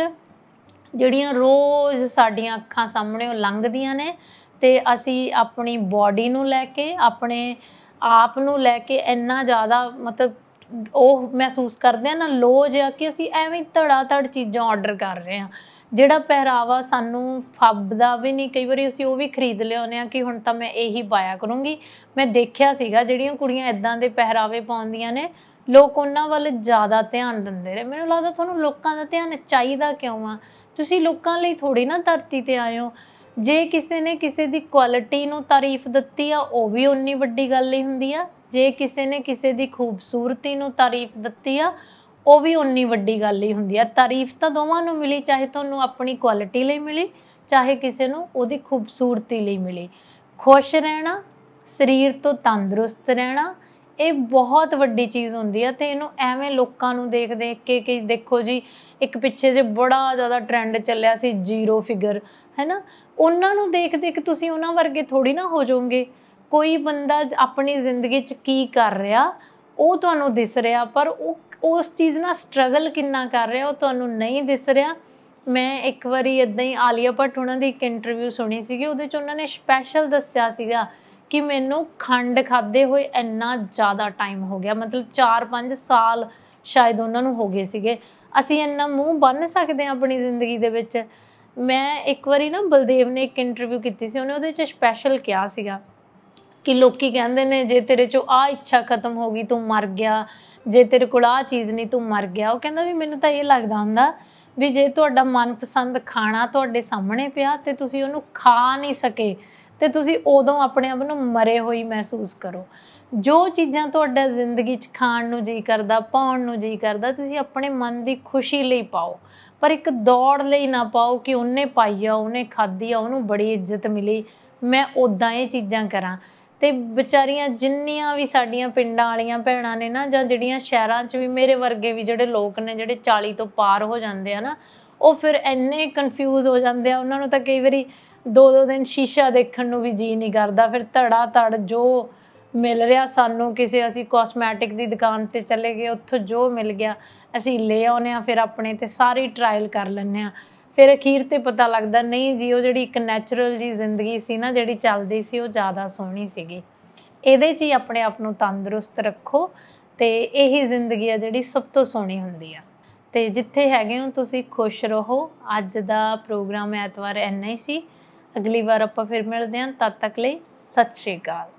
ਜਿਹੜੀਆਂ ਰੋਜ਼ ਸਾਡੀਆਂ ਅੱਖਾਂ ਸਾਹਮਣੇ ਉਹ ਲੰਘਦੀਆਂ ਨੇ ਤੇ ਅਸੀਂ ਆਪਣੀ ਬਾਡੀ ਨੂੰ ਲੈ ਕੇ, ਆਪਣੇ ਆਪ ਨੂੰ ਲੈ ਕੇ ਇੰਨਾ ਜ਼ਿਆਦਾ ਮਤਲਬ ਉਹ ਮਹਿਸੂਸ ਕਰਦੇ ਆ ਨਾ ਲੋ ਜਿਹਾ ਕਿ ਅਸੀਂ ਐਵੇਂ ਧੜਾ ਧੜ ਚੀਜ਼ਾਂ ਆਰਡਰ ਕਰ ਰਹੇ ਹਾਂ। ਜਿਹੜਾ ਪਹਿਰਾਵਾ ਸਾਨੂੰ ਫੱਬਦਾ ਵੀ ਨਹੀਂ, ਕਈ ਵਾਰੀ ਅਸੀਂ ਉਹ ਵੀ ਖਰੀਦ ਲਿਆਉਂਦੇ ਆ ਕਿ ਹੁਣ ਤਾਂ ਮੈਂ ਇਹੀ ਪਾਇਆ ਕਰੂੰਗੀ। ਮੈਂ ਦੇਖਿਆ ਸੀਗਾ ਜਿਹੜੀਆਂ ਕੁੜੀਆਂ ਇਦਾਂ ਦੇ ਪਹਿਰਾਵੇ ਪਾਉਂਦੀਆਂ ਨੇ, ਲੋਕ ਉਹਨਾਂ ਵੱਲ ਜ਼ਿਆਦਾ ਧਿਆਨ ਦਿੰਦੇ ਨੇ। ਮੈਨੂੰ ਲੱਗਦਾ ਤੁਹਾਨੂੰ ਲੋਕਾਂ ਦਾ ਧਿਆਨ ਚਾਹੀਦਾ ਕਿਉਂ ਆ? ਤੁਸੀਂ ਲੋਕਾਂ ਲਈ ਥੋੜੀ ਨਾ ਧਰਤੀ ਤੇ ਆਏ ਹੋ। ਜੇ ਕਿਸੇ ਨੇ ਕਿਸੇ ਦੀ ਕੁਆਲਿਟੀ ਨੂੰ ਤਾਰੀਫ ਦਿੱਤੀ ਆ, ਉਹ ਵੀ ਉਨੀ ਵੱਡੀ ਗੱਲ ਹੀ ਹੁੰਦੀ ਆ। ਜੇ ਕਿਸੇ ਨੇ ਕਿਸੇ ਦੀ ਖੂਬਸੂਰਤੀ ਨੂੰ ਤਾਰੀਫ ਦਿੱਤੀ ਆ, ਉਹ ਵੀ ਉਨੀ ਵੱਡੀ ਗੱਲ ਹੀ ਹੁੰਦੀ ਆ। ਤਾਰੀਫ ਤਾਂ ਦੋਵਾਂ ਨੂੰ ਮਿਲੀ, ਚਾਹੇ ਤੁਹਾਨੂੰ ਆਪਣੀ ਕੁਆਲਿਟੀ ਲਈ ਮਿਲੀ, ਚਾਹੇ ਕਿਸੇ ਨੂੰ ਉਹਦੀ ਖੂਬਸੂਰਤੀ ਲਈ ਮਿਲੀ। ਖੁਸ਼ ਰਹਿਣਾ, ਸਰੀਰ ਤੋਂ ਤੰਦਰੁਸਤ ਰਹਿਣਾ, ਇਹ ਬਹੁਤ ਵੱਡੀ ਚੀਜ਼ ਹੁੰਦੀ ਆ ਤੇ ਇਹਨੂੰ ਐਵੇਂ ਲੋਕਾਂ ਨੂੰ ਦੇਖ ਦੇਖ ਕੇ ਕਿ ਦੇਖੋ ਜੀ, ਇੱਕ ਪਿੱਛੇ ਜੇ ਬੜਾ ਜ਼ਿਆਦਾ ਟ੍ਰੈਂਡ ਚੱਲਿਆ ਸੀ ਜ਼ੀਰੋ ਫਿਗਰ ਹੈਨਾ? ਉਹਨਾਂ ਨੂੰ ਦੇਖ ਦੇਖ ਤੁਸੀਂ ਉਹਨਾਂ ਵਰਗੇ ਥੋੜੀ ਨਾ ਹੋ ਜਾਓਗੇ। ਕੋਈ ਬੰਦਾ ਆਪਣੀ ਜ਼ਿੰਦਗੀ 'ਚ ਕੀ ਕਰ ਰਿਹਾ, ਉਹ ਤੁਹਾਨੂੰ ਦਿਸ ਰਿਹਾ, ਪਰ ਉਹ, ਉਸ ਚੀਜ਼ ਨਾਲ ਸਟਰਗਲ ਕਿੰਨਾ ਕਰ ਰਿਹਾ, ਉਹ ਤੁਹਾਨੂੰ ਨਹੀਂ ਦਿਸ ਰਿਹਾ। ਮੈਂ ਇੱਕ ਵਾਰੀ ਇਦਾਂ ਹੀ ਆਲੀਆ ਭੱਟ ਉਹਨਾਂ ਦੀ ਇੱਕ ਇੰਟਰਵਿਊ ਸੁਣੀ ਸੀਗੀ, ਉਹਦੇ 'ਚ ਉਹਨਾਂ ਨੇ ਸਪੈਸ਼ਲ ਦੱਸਿਆ ਸੀਗਾ ਕਿ ਮੈਨੂੰ ਖੰਡ ਖਾਦੇ ਹੋਏ ਇੰਨਾ ਜ਼ਿਆਦਾ ਟਾਈਮ ਹੋ ਗਿਆ, ਮਤਲਬ 4-5 ਸਾਲ ਸ਼ਾਇਦ ਉਹਨਾਂ ਨੂੰ ਹੋ ਗਏ ਸੀਗੇ। ਅਸੀਂ ਇੰਨਾ ਮੂੰਹ ਬੰਨ ਸਕਦੇ ਹਾਂ ਆਪਣੀ ਜ਼ਿੰਦਗੀ ਦੇ ਵਿੱਚ। ਮੈਂ ਇੱਕ ਵਾਰੀ ਨਾ ਬਲਦੇਵ ਨੇ ਇੱਕ ਇੰਟਰਵਿਊ ਕੀਤੀ ਸੀ, ਉਹਨੇ ਉਹਦੇ 'ਚ ਸਪੈਸ਼ਲ ਕਿਹਾ ਸੀਗਾ। ਕਿ ਲੋਕੀ ਕਹਿੰਦੇ ਨੇ, ਜੇ ਤੇਰੇ ਚੋਂ ਆ ਇੱਛਾ ਖਤਮ ਹੋ ਗਈ, ਤੂੰ ਮਰ ਗਿਆ। ਜੇ ਤੇਰੇ ਕੋਲ ਆ ਚੀਜ਼ ਨਹੀਂ, ਤੂੰ ਮਰ ਗਿਆ। ਉਹ ਕਹਿੰਦਾ ਵੀ ਮੈਨੂੰ ਤਾਂ ਇਹ ਲੱਗਦਾ ਹੁੰਦਾ ਵੀ ਜੇ ਤੁਹਾਡਾ ਮਨਪਸੰਦ ਖਾਣਾ ਤੁਹਾਡੇ ਸਾਹਮਣੇ ਪਿਆ, ਤੇ ਤੁਸੀਂ ਉਹਨੂੰ ਖਾ ਨਹੀਂ ਸਕੇ, ਤੇ ਤੁਸੀਂ ਉਦੋਂ ਆਪਣੇ ਆਪ ਨੂੰ ਮਰੇ ਹੋਈ ਮਹਿਸੂਸ ਕਰੋ। ਜੋ ਚੀਜ਼ਾਂ ਤੁਹਾਡਾ ਜ਼ਿੰਦਗੀ 'ਚ ਖਾਣ ਨੂੰ ਜੀ ਕਰਦਾ, ਪਾਉਣ ਨੂੰ ਜੀ ਕਰਦਾ, ਤੁਸੀਂ ਆਪਣੇ ਮਨ ਦੀ ਖੁਸ਼ੀ ਲਈ ਪਾਓ। ਪਰ ਇੱਕ ਦੌੜ ਲਈ ਨਾ ਪਾਓ ਕਿ ਉਹਨੇ ਪਾਈ ਆ, ਉਹਨੇ ਖਾਧੀ ਆ, ਉਹਨੂੰ ਬੜੀ ਇੱਜ਼ਤ ਮਿਲੀ, ਮੈਂ ਉਦਾਂ ਇਹ ਚੀਜ਼ਾਂ ਕਰਾਂ। ਤੇ ਵਿਚਾਰੀਆਂ ਜਿੰਨੀਆਂ ਵੀ ਸਾਡੀਆਂ ਪਿੰਡਾਂ ਵਾਲੀਆਂ ਭੈਣਾਂ ਨੇ ਨਾ, ਜਾਂ ਜਿਹੜੀਆਂ ਸ਼ਹਿਰਾਂ 'ਚ ਵੀ ਮੇਰੇ ਵਰਗੇ ਵੀ ਜਿਹੜੇ ਲੋਕ ਨੇ, ਜਿਹੜੇ 40 ਤੋਂ ਪਾਰ ਹੋ ਜਾਂਦੇ ਆ ਨਾ, ਉਹ ਫਿਰ ਇੰਨੇ ਕਨਫਿਊਜ਼ ਹੋ ਜਾਂਦੇ ਆ, ਉਹਨਾਂ ਨੂੰ ਤਾਂ ਕਈ ਵਾਰੀ ਦੋ ਦੋ ਦਿਨ ਸ਼ੀਸ਼ਾ ਦੇਖਣ ਨੂੰ ਵੀ ਜੀ ਨਹੀਂ ਕਰਦਾ, ਫਿਰ ਧੜਾ ਧੜ ਜੋ ਮਿਲ ਰਿਹਾ ਸਾਨੂੰ ਕਿਸੇ, ਅਸੀਂ ਕਾਸਮੈਟਿਕ ਦੀ ਦੁਕਾਨ ਤੇ ਚਲੇ ਗਏ, ਉੱਥੋਂ ਜੋ ਮਿਲ ਗਿਆ, ਅਸੀਂ ਲੈ ਆਉਨੇ ਆ ਫਿਰ ਆਪਣੇ ਤੇ ਸਾਰੀ ਟਰਾਇਲ ਕਰ ਲੈਂਦੇ ਆ ਫਿਰ ਅਖੀਰ ਤੇ ਪਤਾ ਲੱਗਦਾ, ਨਹੀਂ ਜੀ, ਉਹ ਜਿਹੜੀ ਇੱਕ ਨੈਚੁਰਲ ਜੀ ਜ਼ਿੰਦਗੀ ਸੀ ਨਾ, ਜਿਹੜੀ ਚੱਲਦੀ ਸੀ, ਉਹ ਜ਼ਿਆਦਾ ਸੋਹਣੀ ਸੀਗੀ। ਇਹਦੇ 'ਚ ਹੀ ਆਪਣੇ ਆਪ ਨੂੰ ਤੰਦਰੁਸਤ ਰੱਖੋ ਤੇ ਇਹੀ ਜ਼ਿੰਦਗੀ ਆ ਜਿਹੜੀ ਸਭ ਤੋਂ ਸੋਹਣੀ ਹੁੰਦੀ ਆ। ਤੇ ਜਿੱਥੇ ਹੈਗੇ ਹੋ, ਤੁਸੀਂ ਖੁਸ਼ ਰਹੋ। ਅੱਜ ਦਾ ਪ੍ਰੋਗਰਾਮ ਐਤਵਾਰ ਇੰਨਾ ਹੀ ਸੀ। ਅਗਲੀ ਵਾਰ ਆਪਾਂ ਫਿਰ ਮਿਲਦੇ ਹਾਂ। ਤਦ ਤੱਕ ਲਈ ਸਤਿ ਸ਼੍ਰੀ ਅਕਾਲ।